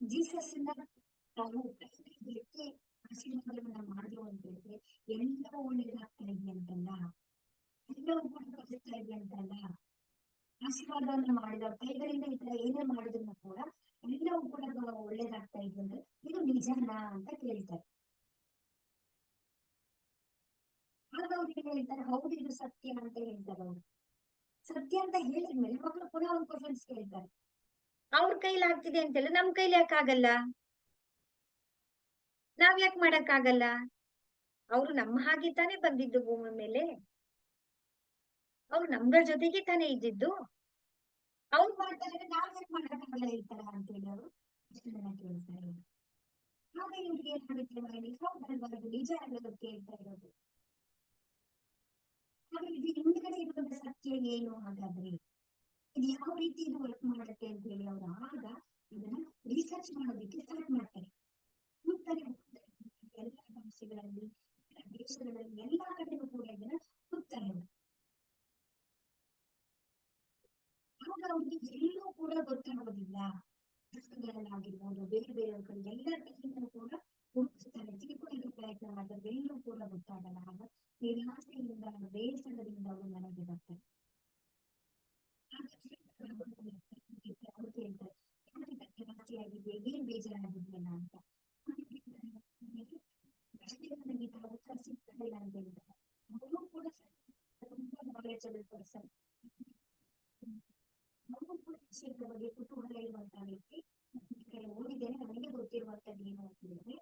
ಜೀಸಸ್ನ ತಾವು ಎಷ್ಟೇ ಆಶೀರ್ವಾದವನ್ನ ಮಾಡಿದ್ರು ಅಂತ ಹೇಳಿದ್ರೆ ಎಲ್ಲವೂ ಒಳ್ಳೇದಾಗ್ತಾ ಇದೆ ಅಂತಲ್ಲ. ಎಲ್ಲವೂ ಕೂಡ ಬದುಕ್ತಾ ಇದೆ ಅಂತಲ್ಲ. ಆಶೀರ್ವಾದವನ್ನ ಮಾಡಿದ, ಕೈಗಳಿಂದ ಈ ತರ ಏನೇ ಮಾಡಿದ್ರು ಕೂಡ ಎಲ್ಲವೂ ಕೂಡ ಒಳ್ಳೇದಾಗ್ತಾ ಇದೆ ಅಂದ್ರೆ ಇದು ನಿಜನಾ ಅಂತ ಕೇಳ್ತಾರೆ. ಆಗ ಅವ್ರಿಗೆ ಹೇಳ್ತಾರೆ? ಹೌದು, ಇದು ಸತ್ಯ ಅಂತ ಹೇಳ್ತಾರೆ ಅವ್ರು. ಸತ್ಯ ಅಂತ ಹೇಳಿದ್ಮೇಲೆ ಮಕ್ಕಳು ಪುನಃ ಒಂದು ಕ್ವಶನ್ಸ್ ಕೇಳ್ತಾರೆ. ಅವ್ರ ಕೈಲಿ ಆಗ್ತಿದೆ ಅಂತ ಹೇಳಿ ನಮ್ ಕೈಲಿ ಯಾಕೆ ಆಗಲ್ಲ? ನಾವ್ ಯಾಕೆ ಮಾಡಕ್ ಆಗಲ್ಲ? ಅವ್ರು ನಮ್ಮ ಹಾಗೆ ತಾನೇ ಬಂದಿದ್ದು ಭೂಮಿ ಮೇಲೆ. ಅವ್ರು ನಮ್ಗಳ ಜೊತೆಗೆ ತಾನೇ ಇದ್ದಿದ್ದು. ಅವ್ರು ಮಾಡ್ತಾರೆ ನಾವ್ ಯಾಕೆ ಮಾಡಕ್ಕಾಗಲ್ಲ ಈ ತರ ಅಂತ ಹೇಳಿ ಅವರು ನಿಜ ಕೇಳ್ತಾ ಇರೋದು? ಹಿಂದ್ಗಡೆ ಇರುವಂತ ಸತ್ಯ ಏನು ಹಾಗಾದ್ರೆ? ಇದು ಯಾವ ರೀತಿ ಇದು ವರ್ಕ್ ಮಾಡುತ್ತೆ ಅಂತ ಹೇಳಿ ಅವ್ರು ಆಗ ಇದನ್ನ ರಿಸರ್ಚ್ ಮಾಡೋದಕ್ಕೆ ಸ್ಟಾರ್ಟ್ ಮಾಡ್ತಾರೆ. ಎಲ್ಲ ಎಲ್ಲ ದೇಶಗಳಲ್ಲಿ ಎಲ್ಲಾ ಕಡೆನೂ ಕೂಡ ಇದನ್ನ ಹುಡ್ತಾರೆ. ಆಗ ಅವ್ರಿಗೆ ಎಲ್ಲೂ ಕೂಡ ಗೊತ್ತಾಗೋದಿಲ್ಲ ಪುಸ್ತಕಗಳಲ್ಲಾಗಿರ್ಬೋದು ಬೇರೆ ಬೇರೆ ಕಡೆ ಎಲ್ಲ ಕಡೆಯಿಂದ ಕೂಡ ಹುಡುಕಿಸ್ತಾರೆ ತಿಳ್ಕೊಳ್ಳೋಕೆ ಪ್ರಯತ್ನ ಮಾಡಿದ್ರೆ ಎಲ್ಲೂ ಕೂಡ ಗೊತ್ತಾಗಲ್ಲ ಆಗ ನಿರಾಸೆಯಿಂದ ಬೇಸರದಿಂದ ಅವರು ಮನೆಗೆ ಬರ್ತಾರೆ ಆಗ ಅವ್ರು ಕೇಳ್ತಾರೆ ಯಾಕೆ ಇದಕ್ಕೆ ರಾಶಿಯಾಗಿದೆ ಏನ್ ಬೇಜಾರಾಗಿದೆಯಲ್ಲ ಅಂತ ನನಗೆ ಉತ್ತರ ಸಿಗ್ತಿಲ್ಲ ಅಂತ ಅವರು ಕೂಡ ತುಂಬಾ ನಾಲೆಜಬಲ್ ಪರ್ಸನ್ ಅವರು ಕೂಡ ವಿಷಯದ ಬಗ್ಗೆ ಕುತೂಹಲ ಇರುವಂತಹ ವ್ಯಕ್ತಿ ಓದಿದ್ದೇನೆ ನನಗೆ ಗೊತ್ತಿರುವಂತದ್ದು ಏನು ಅಂತ ಹೇಳಿದ್ರೆ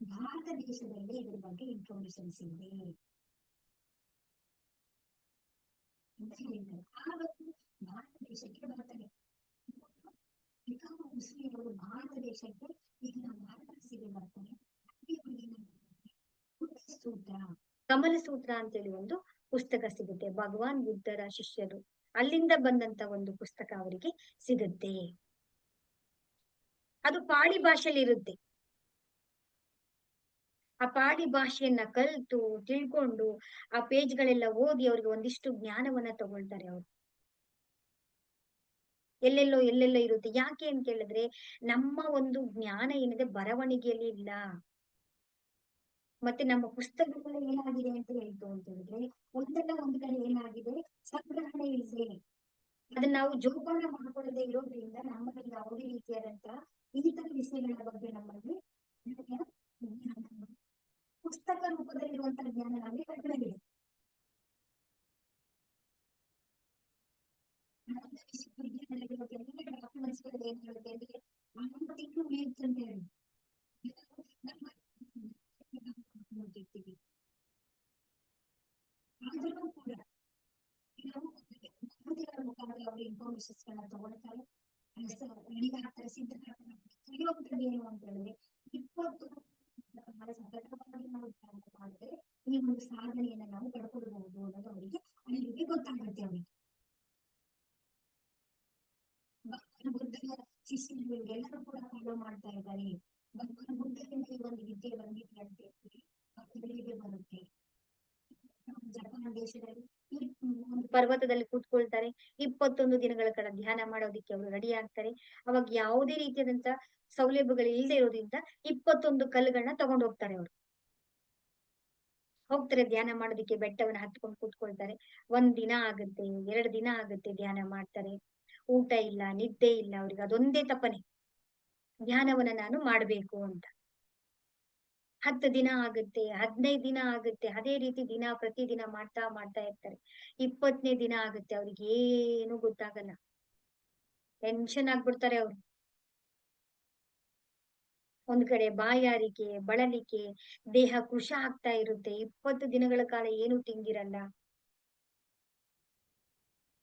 ಭಾರತ ದೇಶದಲ್ಲಿ ಇದ್ರ ಬಗ್ಗೆ ಇನ್ಫಾರ್ಮೇಶನ್ಸ್ ಇದೆ ಅಂತ ಹೇಳಿದ್ದಾರೆ ಆವತ್ತು ಭಾರತ ದೇಶಕ್ಕೆ ಬರ್ತಾರೆ ಪಿತಾಮ ಮುಸ್ಲಿಮರು ಭಾರತ ದೇಶಕ್ಕೆ ಈಗ ಬರ್ತಾರೆ ಸೂತ್ರ ಕಮಲ ಸೂತ್ರ ಅಂತೇಳಿ ಒಂದು ಪುಸ್ತಕ ಸಿಗುತ್ತೆ. ಭಗವಾನ್ ಬುದ್ಧರ ಶಿಷ್ಯರು. ಅಲ್ಲಿಂದ ಬಂದಂತ ಒಂದು ಪುಸ್ತಕ ಅವರಿಗೆ ಸಿಗುತ್ತೆ. ಅದು ಪಾಳಿ ಭಾಷೆಯಲ್ಲಿ ಇರುತ್ತೆ. ಆ ಪಾಡಿ ಭಾಷೆಯನ್ನ ಕಲ್ತು, ತಿಳ್ಕೊಂಡು, ಆ ಪೇಜ್ಗಳೆಲ್ಲ ಓದಿ ಅವ್ರಿಗೆ ಒಂದಿಷ್ಟು ಜ್ಞಾನವನ್ನ ತಗೊಳ್ತಾರೆ ಅವರು. ಎಲ್ಲೆಲ್ಲೋ ಎಲ್ಲೆಲ್ಲೋ ಇರುತ್ತೆ. ಯಾಕೆ ಅಂತ ಹೇಳಿದ್ರೆ ನಮ್ಮ ಒಂದು ಜ್ಞಾನ ಏನಿದೆ ಬರವಣಿಗೆಯಲ್ಲಿ ಇಲ್ಲ. ಮತ್ತೆ ನಮ್ಮ ಪುಸ್ತಕಗಳು ಏನಾಗಿದೆ ಅಂತ ಹೇಳ್ತು ಅಂತ ಹೇಳಿದ್ರೆ, ಒಂದಲ್ಲ ಒಂದು ಕಡೆ ಏನಾಗಿದೆ, ಸಂಗ್ರಹಣೆ ಇದೆ. ಅದನ್ನ ನಾವು ಜೋಪಾನ ಮಾಡ್ಕೊಳ್ಳದೆ ಇರೋದ್ರಿಂದ ನಮ್ಮಲ್ಲಿ ಯಾವುದೇ ಈ ತರ ವಿಷಯಗಳ ಬಗ್ಗೆ ನಮ್ಮಲ್ಲಿ ಜ್ಞಾನ ಪುಸ್ತಕ ರೂಪದಲ್ಲಿರುವಂತಹ ಜ್ಞಾನ ನಮಗೆ ಕಡಿಮೆ ಇದೆ ನಮ್ಮ ವಿಶ್ವವಿದ್ಯಾನಿಲಯಗಳ ಬಗ್ಗೆ ಎಲ್ಲ ಡಾಕ್ಯುಮೆಂಟ್ಸ್ಗಳು ಏನ್ ಹೇಳುತ್ತೆ ಅಂದ್ರೆ ನಮ್ಮ ತಿಂಗಳು ಉಳಿಯುತ್ತೆ ಅಂತ ಹೇಳಿ ನಮ್ಮ ನೋಡ್ತಿರ್ತೀವಿ ಆದರೂ ಕೂಡ ನಾವು ಮಾಹಿತಿಗಳ ಮುಖಾಂತರ ಅವರು ಇನ್ಫಾರ್ಮೇಶನ್ಸ್ ಗಳನ್ನ ತಗೊಳ್ತಾರೆ ರೆಡಿ ಆಗ್ತಾರೆ ಸಿದ್ಧ ಕಲಿಯುವಂಥದ್ದು ಏನು ಅಂತ ಹೇಳಿದ್ರೆ ಇಪ್ಪತ್ತು ಬಹಳ ಸತತವಾಗಿ ನಾವು ಧ್ಯಾನ ಮಾಡಿದ್ರೆ ಈ ಒಂದು ಸಾಧನೆಯನ್ನ ನಾವು ಪಡ್ಕೊಳ್ಬಹುದು ಅನ್ನೋದು ಅವರಿಗೆ ಅಲ್ಲಿಗೆ ಗೊತ್ತಾಗುತ್ತೆ ಅವರಿಗೆ ಭಗವಾನ್ ಬುದ್ಧನ ಶಿಷ್ಯರು ಎಲ್ಲರೂ ಮಾಡ್ತಾ ಇದ್ದಾರೆ ಭಗವಾನ್ ಒಂದು ವಿದ್ಯೆ ಬಂದಿದೆ ಅಂತ ಹೇಳಿ ಭಕ್ತರಿಗೆ ಬರುತ್ತೆ. ಜಪಾನ್ ದೇಶದಲ್ಲಿ ಒಂದು ಪರ್ವತದಲ್ಲಿ ಕೂತ್ಕೊಳ್ತಾರೆ. ಇಪ್ಪತ್ತೊಂದು ದಿನಗಳ ಕಾಲ ಧ್ಯಾನ ಮಾಡೋದಿಕ್ಕೆ ಅವರು ರೆಡಿ ಆಗ್ತಾರೆ. ಅವಾಗ ಯಾವುದೇ ರೀತಿಯಾದಂತ ಸೌಲಭ್ಯಗಳು ಇಲ್ಲದೆ ಇರೋದ್ರಿಂದ ಇಪ್ಪತ್ತೊಂದು ಕಲ್ಲುಗಳನ್ನ ತಗೊಂಡು ಹೋಗ್ತಾರೆ ಅವರು. ಹೋಗ್ತಾರೆ ಧ್ಯಾನ ಮಾಡೋದಿಕ್ಕೆ ಬೆಟ್ಟವನ್ನ ಹತ್ಕೊಂಡು ಕೂತ್ಕೊಳ್ತಾರೆ. ಒಂದ್ ದಿನ ಆಗುತ್ತೆ, ಎರಡು ದಿನ ಆಗುತ್ತೆ ಧ್ಯಾನ ಮಾಡ್ತಾರೆ. ಊಟ ಇಲ್ಲ, ನಿದ್ದೆ ಇಲ್ಲ ಅವ್ರಿಗೆ. ಅದೊಂದೇ ತಪನೆ. ಧ್ಯಾನವನ್ನ ನಾನು ಮಾಡ್ಬೇಕು ಅಂತ. ಹತ್ತು ದಿನ ಆಗುತ್ತೆ, ಹದಿನೈದು ದಿನ ಆಗುತ್ತೆ, ಅದೇ ರೀತಿ ದಿನ ಪ್ರತಿದಿನ ಮಾಡ್ತಾ ಮಾಡ್ತಾ ಇರ್ತಾರೆ. ಇಪ್ಪತ್ತನೇ ದಿನ ಆಗುತ್ತೆ, ಅವ್ರಿಗೆ ಏನು ಗೊತ್ತಾಗಲ್ಲ. ಟೆನ್ಷನ್ ಆಗ್ಬಿಡ್ತಾರೆ ಅವ್ರು. ಒಂದ್ ಕಡೆ ಬಾಯಾರಿಕೆ ಬಳಲಿಕೆ, ದೇಹ ಕೃಷ ಆಗ್ತಾ ಇರುತ್ತೆ. ಇಪ್ಪತ್ತು ದಿನಗಳ ಕಾಲ ಏನು ತಿಂದಿರಲ್ಲ.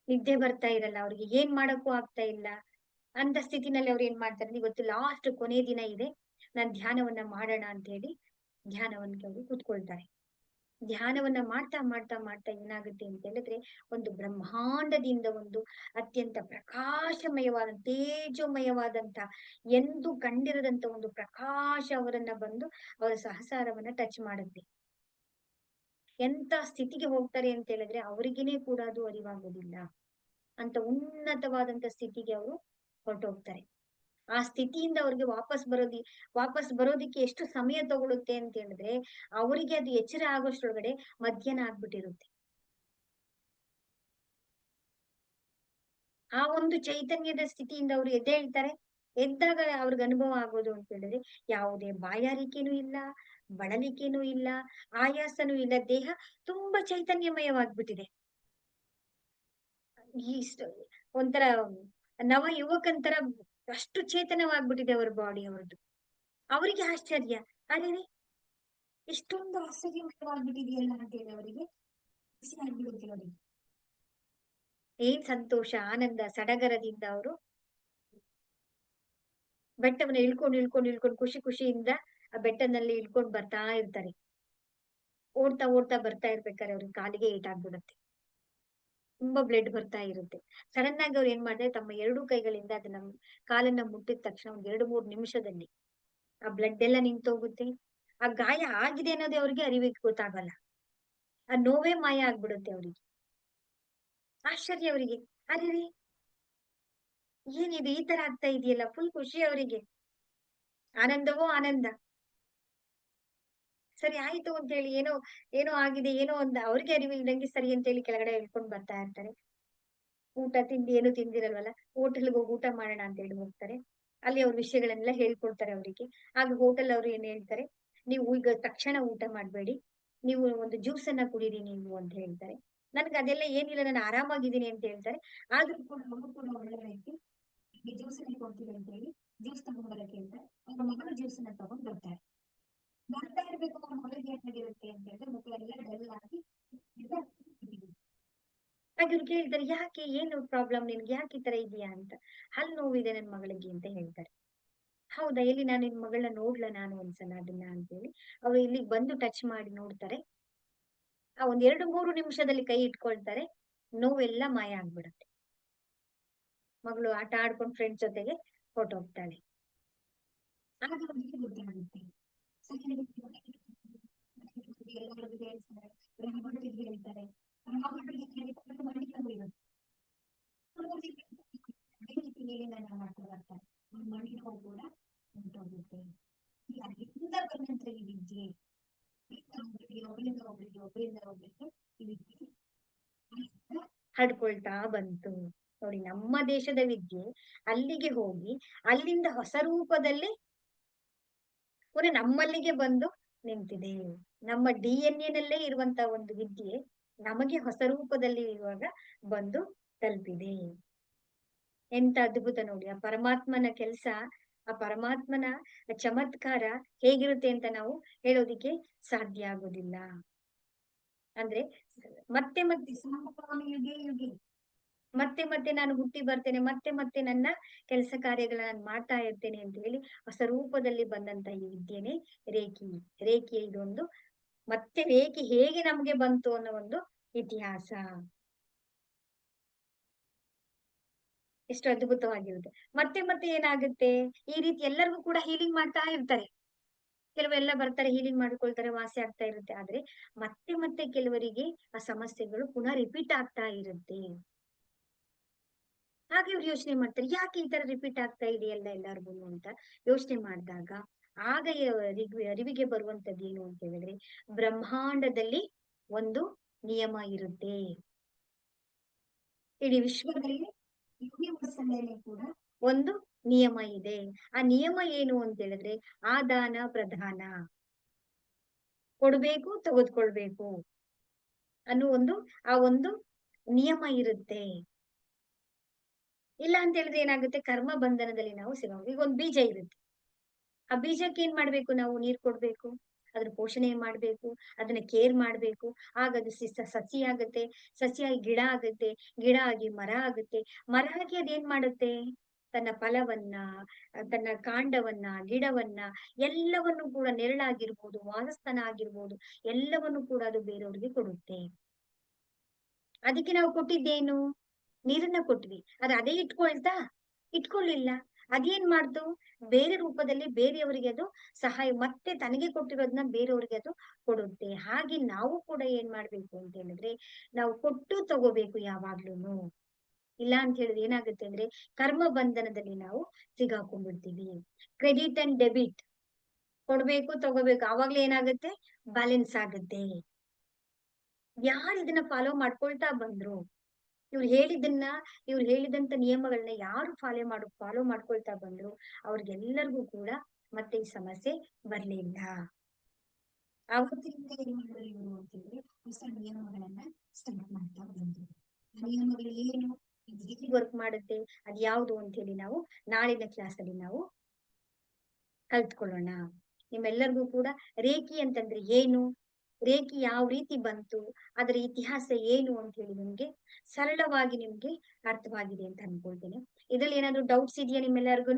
ನಿದ್ದೆ ಬರ್ತಾ ಇರಲ್ಲ, ಅವ್ರಿಗೆ ಏನ್ ಮಾಡಕ್ಕೂ ಆಗ್ತಾ ಇಲ್ಲ. ಅಂತ ಸ್ಥಿತಿನಲ್ಲಿ ಅವ್ರು ಏನ್ ಮಾಡ್ತಾರೆ? ಇವತ್ತು ಲಾಸ್ಟ್ ಕೊನೆ ದಿನ ಇದೆ. ನಾನ್ ಧ್ಯಾನವನ್ನ ಮಾಡೋಣ ಅಂತ ಹೇಳಿ ಧ್ಯಾನವನ್ನ ಅವರು ಕೂತ್ಕೊಳ್ತಾರೆ. ಧ್ಯಾನವನ್ನ ಮಾಡ್ತಾ ಮಾಡ್ತಾ ಮಾಡ್ತಾ ಏನಾಗುತ್ತೆ ಅಂತ ಹೇಳಿದ್ರೆ, ಒಂದು ಬ್ರಹ್ಮಾಂಡದಿಂದ ಒಂದು ಅತ್ಯಂತ ಪ್ರಕಾಶಮಯವಾದ ತೇಜೋಮಯವಾದಂತ, ಎಂದು ಕಂಡಿರದಂತ ಒಂದು ಪ್ರಕಾಶ ಅವರನ್ನ ಬಂದು ಅವರ ಸಹಸಾರವನ್ನ ಟಚ್ ಮಾಡುತ್ತೆ. ಎಂತ ಸ್ಥಿತಿಗೆ ಹೋಗ್ತಾರೆ ಅಂತ ಹೇಳಿದ್ರೆ, ಅವರಿಗೇನೆ ಕೂಡ ಅದು ಅರಿವಾಗೋದಿಲ್ಲ. ಅಂತ ಉನ್ನತವಾದಂತ ಸ್ಥಿತಿಗೆ ಅವರು ಹೊರಟೋಗ್ತಾರೆ. ಆ ಸ್ಥಿತಿಯಿಂದ ಅವ್ರಿಗೆ ವಾಪಸ್ ಬರೋದಿ, ವಾಪಸ್ ಬರೋದಿಕ್ಕೆ ಎಷ್ಟು ಸಮಯ ತಗೊಳುತ್ತೆ ಅಂತ ಹೇಳಿದ್ರೆ, ಅವರಿಗೆ ಅದು ಎಚ್ಚರ ಆಗೋಷ್ಟ್ರೊಳಗಡೆ ಮಧ್ಯಾಹ್ನ ಆಗ್ಬಿಟ್ಟಿರುತ್ತೆ. ಆ ಒಂದು ಚೈತನ್ಯದ ಸ್ಥಿತಿಯಿಂದ ಅವ್ರು ಎದ್ದೇಳ್ತಾರೆ ಎದ್ದಾಗ ಅವ್ರಿಗೆ ಅನುಭವ ಆಗೋದು ಅಂತ ಹೇಳಿದ್ರೆ, ಯಾವುದೇ ಬಾಯಾರಿಕೆನೂ ಇಲ್ಲ, ಬಳಲಿಕೆನೂ ಇಲ್ಲ, ಆಯಾಸನೂ ಇಲ್ಲ, ದೇಹ ತುಂಬಾ ಚೈತನ್ಯಮಯವಾಗ್ಬಿಟ್ಟಿದೆ. ಈ ಒಂಥರ ನವ ಯುವಕಂತರ ಅಷ್ಟು ಚೇತನವಾಗ್ಬಿಟ್ಟಿದೆ ಅವ್ರ ಬಾಡಿ ಅವ್ರದ್ದು. ಅವರಿಗೆ ಆಶ್ಚರ್ಯ. ಅರೆ ಇಷ್ಟೊಂದು ಆಶ್ಚರ್ಯಮಯವಾಗ್ಬಿಟ್ಟಿದೆಯಲ್ಲ ಅಂತ ಹೇಳಿ ಅವರಿಗೆ ಖುಷಿ ಆಗ್ಬಿಡುತ್ತೆ ಅವರಿಗೆ ಏನ್ ಸಂತೋಷ, ಆನಂದ, ಸಡಗರದಿಂದ ಅವರು ಬೆಟ್ಟವನ್ನ ಇಳ್ಕೊಂಡು ಇಳ್ಕೊಂಡು ಇಳ್ಕೊಂಡು ಖುಷಿ ಖುಷಿಯಿಂದ ಆ ಬೆಟ್ಟದಲ್ಲಿ ಇಳ್ಕೊಂಡು ಬರ್ತಾ ಇರ್ತಾರೆ. ಓಡ್ತಾ ಓಡ್ತಾ ಬರ್ತಾ ಇರ್ಬೇಕಾದ್ರೆ ಅವ್ರಿಗೆ ಕಾಲಿಗೆ ಏಟಾಗ್ಬಿಡುತ್ತೆ. ತುಂಬಾ ಬ್ಲಡ್ ಬರ್ತಾ ಇರುತ್ತೆ. ಸಡನ್ ಆಗಿ ಅವ್ರು ಏನ್ ಮಾಡ್ತಾರೆ ತಮ್ಮ ಎರಡು ಕೈಗಳಿಂದ ಅದನ್ನ ಕಾಲನ್ನ ಮುಟ್ಟಿದ ತಕ್ಷಣ ಒಂದ್ ಎರಡು ಮೂರು ನಿಮಿಷದಲ್ಲಿ ಆ ಬ್ಲಡ್ ಎಲ್ಲ ನಿಂತೋಗುತ್ತೆ ಆ ಗಾಯ ಆಗಿದೆ ಅನ್ನೋದೇ ಅವ್ರಿಗೆ ಅರಿವಿಗೆ ಗೊತ್ತಾಗಲ್ಲ. ಆ ನೋವೇ ಮಾಯ ಆಗ್ಬಿಡುತ್ತೆ ಅವ್ರಿಗೆ. ಆಶ್ಚರ್ಯ ಅವರಿಗೆ. ಅರೆ ಏನಿದು ಈ ತರ ಆಗ್ತಾ ಇದೆಯಲ್ಲ? ಫುಲ್ ಖುಷಿ ಅವರಿಗೆ. ಆನಂದವೋ ಆನಂದ. ಸರಿ ಆಯ್ತು ಅಂತ ಹೇಳಿ ಏನೋ ಏನೋ ಆಗಿದೆ, ಏನೋ ಒಂದು ಅವ್ರಿಗೆ ಅರಿವಿಲ್ದಂಗೆ ಸರಿ ಅಂತ ಹೇಳಿ ಕೆಳಗಡೆ ಹೇಳ್ಕೊಂಡ್ ಬರ್ತಾ ಇರ್ತಾರೆ. ಊಟ ತಿಂಡಿ ಏನು ತಿಂದಿರಲ್ವಲ್ಲ, ಹೋಟೆಲ್ಗೆ ಹೋಗಿ ಊಟ ಮಾಡೋಣ ಅಂತ ಹೇಳಿ ಹೋಗ್ತಾರೆ. ಅಲ್ಲಿ ಅವ್ರ ವಿಷಯಗಳನ್ನೆಲ್ಲ ಹೇಳ್ಕೊಡ್ತಾರೆ ಅವರಿಗೆ. ಆಗ ಹೋಟೆಲ್ ಅವರು ಏನ್ ಹೇಳ್ತಾರೆ, ನೀವು ಈಗ ತಕ್ಷಣ ಊಟ ಮಾಡಬೇಡಿ, ನೀವು ಒಂದು ಜ್ಯೂಸ್ ಅನ್ನ ಕುಡೀರಿ ನೀವು ಅಂತ ಹೇಳ್ತಾರೆ. ನನ್ಗೆ ಅದೆಲ್ಲ ಏನಿಲ್ಲ, ನಾನು ಆರಾಮಾಗಿದ್ದೀನಿ ಅಂತ ಹೇಳ್ತಾರೆ. ಆದ್ರೂ ಕೂಡ ಅವರು ಕೂಡ ಜ್ಯೂಸ್ ಅನ್ನ ಕೊಡ್ತೀವಿ ಅಂತ ಹೇಳಿ ಜ್ಯೂಸ್ ತಗೊಂಡ್ಬರಕ್ಕೆ ಹೇಳ್ತಾರೆ ಅವ್ರ ಮಗಳು ಜ್ಯೂಸ್ ಅನ್ನ ತಗೊಂಡ್ ಬರ್ತಾರೆ ಬರ್ತಾ ಇರ್ಬೇಕು ಮುಖ ಡಲ್ ಆಗಿ ಯಾಕೆ? ಏನು ಪ್ರಾಬ್ಲಮ್ ನಿನ್ಗೆ ಯಾಕೆ ಈ ತರ ಇದೆಯಾ ಅಂತ? ಹಲ್ ನೋವಿದೆ ನನ್ ಮಗಳಿಗೆ, ಅಂತ ಹೇಳ್ತಾರೆ. ಹೌದಾ? ಎಲ್ಲಿ ನಾನು ನಿನ್ ಮಗಳನ್ನ ನೋಡ್ಲ ನಾನು ಒಂದ್ಸಲ ಅದನ್ನ? ಅಂತೇಳಿ ಅವ್ರು ಇಲ್ಲಿಗೆ ಬಂದು ಟಚ್ ಮಾಡಿ ನೋಡ್ತಾರೆ. ಆ ಒಂದ್ ಎರಡು ಮೂರು ನಿಮಿಷದಲ್ಲಿ ಕೈ ಇಟ್ಕೊಳ್ತಾರೆ. ನೋವೆಲ್ಲ ಮಾಯ ಆಗ್ಬಿಡುತ್ತೆ. ಮಗಳು ಆಟ ಆಡ್ಕೊಂಡು ಫ್ರೆಂಡ್ಸ್ ಜೊತೆಗೆ ಹೊರಟೋಗ್ತಾಳೆ. ಆಗ ಗೊತ್ತಾಗುತ್ತೆ ಹಡ್ಕೊಳ್ತಾ ಬಂತು. ನೋಡಿ ನಮ್ಮ ದೇಶದ ವಿದ್ಯೆ ಅಲ್ಲಿಗೆ ಹೋಗಿ ಅಲ್ಲಿಂದ ಹೊಸ ರೂಪದಲ್ಲಿ ಪುನಃ ನಮ್ಮಲ್ಲಿಗೆ ಬಂದು ನಿಂತಿದೆ. ನಮ್ಮ ಡಿ ಎನ್ ಎನಲ್ಲೇ ಇರುವಂತ ಒಂದು ವಿದ್ಯೆ ನಮಗೆ ಹೊಸ ರೂಪದಲ್ಲಿ ಇರುವಾಗ ಬಂದು ತಲುಪಿದೆ. ಎಂತ ಅದ್ಭುತ ನೋಡಿ, ಆ ಪರಮಾತ್ಮನ ಕೆಲಸ, ಆ ಪರಮಾತ್ಮನ ಚಮತ್ಕಾರ ಹೇಗಿರುತ್ತೆ ಅಂತ ನಾವು ಹೇಳೋದಿಕ್ಕೆ ಸಾಧ್ಯ ಆಗೋದಿಲ್ಲ. ಅಂದ್ರೆ ಮತ್ತೆ ಮತ್ತೆ ಯುಗೆ ಯುಗೆ. ಮತ್ತೆ ಮತ್ತೆ ನಾನು ಹುಟ್ಟಿ ಬರ್ತೇನೆ, ಮತ್ತೆ ಮತ್ತೆ ನನ್ನ ಕೆಲಸ ಕಾರ್ಯಗಳನ್ನ ನಾನು ಮಾಡ್ತಾ ಇರ್ತೇನೆ ಅಂತ ಹೇಳಿ ಹೊಸ ರೂಪದಲ್ಲಿ ಬಂದಂತ ಈ ವಿದ್ಯೆನೆ ರೇಖಿ. ರೇಖಿಯ ಇದೊಂದು, ಮತ್ತೆ ರೇಖಿ ಹೇಗೆ ನಮ್ಗೆ ಬಂತು ಅನ್ನೋ ಒಂದು ಇತಿಹಾಸ. ಎಷ್ಟು ಅದ್ಭುತವಾಗಿರುತ್ತೆ. ಮತ್ತೆ ಮತ್ತೆ ಏನಾಗುತ್ತೆ? ಈ ರೀತಿ ಎಲ್ಲರಿಗೂ ಕೂಡ ಹೀಲಿಂಗ್ ಮಾಡ್ತಾ ಇರ್ತಾರೆ. ಕೆಲವೆಲ್ಲ ಬರ್ತಾರೆ ಹೀಲಿಂಗ್ ಮಾಡ್ಕೊಳ್ತಾರೆ, ವಾಸಿ ಆಗ್ತಾ ಇರುತ್ತೆ. ಆದ್ರೆ ಮತ್ತೆ ಮತ್ತೆ ಕೆಲವರಿಗೆ ಆ ಸಮಸ್ಯೆಗಳು ಪುನಃ ರಿಪೀಟ್ ಆಗ್ತಾ ಇರುತ್ತೆ. ಹಾಗೆ ಇವ್ರು ಯೋಚನೆ ಮಾಡ್ತಾರೆ. ಯಾಕೆ ಈ ತರ ರಿಪೀಟ್ ಆಗ್ತಾ ಇದೆಯಲ್ಲ ಎಲ್ಲಾರ್ಗೂ ಅಂತ ಯೋಚನೆ ಮಾಡಿದಾಗ, ಆಗ ಅರಿವಿ- ಅರಿವಿಗೆ ಬರುವಂತದ್ದು ಏನು ಅಂತ ಹೇಳಿದ್ರೆ, ಬ್ರಹ್ಮಾಂಡದಲ್ಲಿ ಒಂದು ನಿಯಮ ಇರುತ್ತೆ. ಇಡೀ ವಿಶ್ವದಲ್ಲಿ ಕೂಡ ಒಂದು ನಿಯಮ ಇದೆ. ಆ ನಿಯಮ ಏನು ಅಂತ ಹೇಳಿದ್ರೆ, ಆದಾನ ಪ್ರಧಾನ. ಕೊಡ್ಬೇಕು, ತೆಗೆದುಕೊಳ್ಬೇಕು ಅನ್ನೋ ಒಂದು, ಆ ಒಂದು ನಿಯಮ ಇರುತ್ತೆ. ಇಲ್ಲ ಅಂತ ಹೇಳಿದ್ರೆ ಏನಾಗುತ್ತೆ? ಕರ್ಮ ಬಂಧನದಲ್ಲಿ ನಾವು ಸಿಗೋದು. ಈಗ ಒಂದು ಬೀಜ ಇರುತ್ತೆ. ಆ ಬೀಜಕ್ಕೆ ಏನ್ ಮಾಡ್ಬೇಕು ನಾವು? ನೀರ್ ಕೊಡ್ಬೇಕು, ಅದ್ರ ಪೋಷಣೆ ಮಾಡ್ಬೇಕು, ಅದನ್ನ ಕೇರ್ ಮಾಡ್ಬೇಕು. ಆಗ ಅದು ಸಸಿ ಆಗುತ್ತೆ, ಸಸಿಯಾಗಿ ಗಿಡ ಆಗುತ್ತೆ, ಗಿಡ ಆಗಿ ಮರ ಆಗುತ್ತೆ. ಮರ ಆಗಿ ಅದೇನ್ ಮಾಡುತ್ತೆ? ತನ್ನ ಫಲವನ್ನ, ತನ್ನ ಕಾಂಡವನ್ನ, ಗಿಡವನ್ನ ಎಲ್ಲವನ್ನು ಕೂಡ ನೆರಳಾಗಿರ್ಬೋದು ವಾಸಸ್ಥಾನ ಆಗಿರ್ಬೋದು ಎಲ್ಲವನ್ನು ಕೂಡ ಅದು ಬೇರೆಯವ್ರಿಗೆ ಕೊಡುತ್ತೆ. ಅದಕ್ಕೆ ನಾವು ಕೊಟ್ಟಿದ್ದೇನು? ನೀರನ್ನ ಕೊಟ್ವಿ. ಅದು ಅದೇ ಇಟ್ಕೊಳ್ತಾ? ಇಟ್ಕೊಳ್ಳಿಲ್ಲ ಅದೇನ್ ಮಾಡ್ತು ಬೇರೆ ರೂಪದಲ್ಲಿ ಬೇರೆಯವರಿಗೆ ಅದು ಸಹಾಯ, ಮತ್ತೆ ತನಗೆ ಕೊಟ್ಟಿರೋದನ್ನ ಬೇರೆಯವ್ರಿಗೆ ಅದು ಕೊಡುತ್ತೆ. ಹಾಗೆ ನಾವು ಕೂಡ ಏನ್ ಮಾಡ್ಬೇಕು ಅಂತ ಹೇಳಿದ್ರೆ, ನಾವು ಕೊಟ್ಟು ತಗೋಬೇಕು ಯಾವಾಗ್ಲೂನು. ಇಲ್ಲ ಅಂತ ಹೇಳಿದ್ರೆ ಏನಾಗುತ್ತೆ ಅಂದ್ರೆ, ಕರ್ಮ ಬಂಧನದಲ್ಲಿ ನಾವು ಸಿಗಾಕೊಂಡ್ಬಿಡ್ತೀವಿ. Credit and debit. ಕೊಡ್ಬೇಕು, ತಗೋಬೇಕು. ಆವಾಗ್ಲೇ ಏನಾಗುತ್ತೆ? ಬ್ಯಾಲೆನ್ಸ್ ಆಗುತ್ತೆ. ಯಾರು ಇದನ್ನ ಫಾಲೋ ಮಾಡ್ಕೊಳ್ತಾ ಬಂದ್ರು? ಇವ್ರು ಹೇಳಿದ್ದನ್ನ, ಇವ್ರು ಹೇಳಿದಂತ ನಿಯಮಗಳನ್ನ ಯಾರು ಫಾಲೋ ಮಾಡು ಫಾಲೋ ಮಾಡ್ಕೊಳ್ತಾ ಬಂದ್ರು, ಅವ್ರಿಗೆಲ್ಲರಿಗೂ ಕೂಡ ಮತ್ತೆ ಈ ಸಮಸ್ಯೆ ಬರ್ಲಿಲ್ಲ. ಅವತ್ತಿಂದ ಏನ್ ಮಾಡಿದ್ರು ಇವರು ಅಂತಂದ್ರೆ, ಹೊಸ ನಿಯಮಗಳನ್ನ ಸ್ಟಾರ್ಟ್ ಮಾಡ್ತಾ ಬಂದ್ರು. ನಿಯಮಗಳು ಏನು? ಹೇಗೆ ವರ್ಕ್ ಮಾಡುತ್ತೆ? ಅದ್ ಯಾವ್ದು ಅಂತ ಹೇಳಿ ನಾವು ನಾಳಿನ ಕ್ಲಾಸ್ ಅಲ್ಲಿ ನಾವು ಕಲ್ತ್ಕೊಳ್ಳೋಣ. ನಿಮ್ಮೆಲ್ಲರಿಗೂ ಕೂಡ ರೇಖಿ ಅಂತಂದ್ರೆ ಏನು? ರೇಖಿ ಯಾವ ರೀತಿ ಬಂತು, ಅದರ ಇತಿಹಾಸ ಏನು ಅಂತ ಹೇಳಿ ನಿಮ್ಗೆ ಸರಳವಾಗಿ ನಿಮ್ಗೆ ಅರ್ಥವಾಗಿದೆ ಅಂತ ಅನ್ಕೊಳ್ತೇನೆ. ಇದ್ರಲ್ಲಿ ಏನಾದ್ರು ಡೌಟ್ಸ್ ಇದೆಯಾ ನಿಮ್ಮೆಲ್ಲರಿಗೂ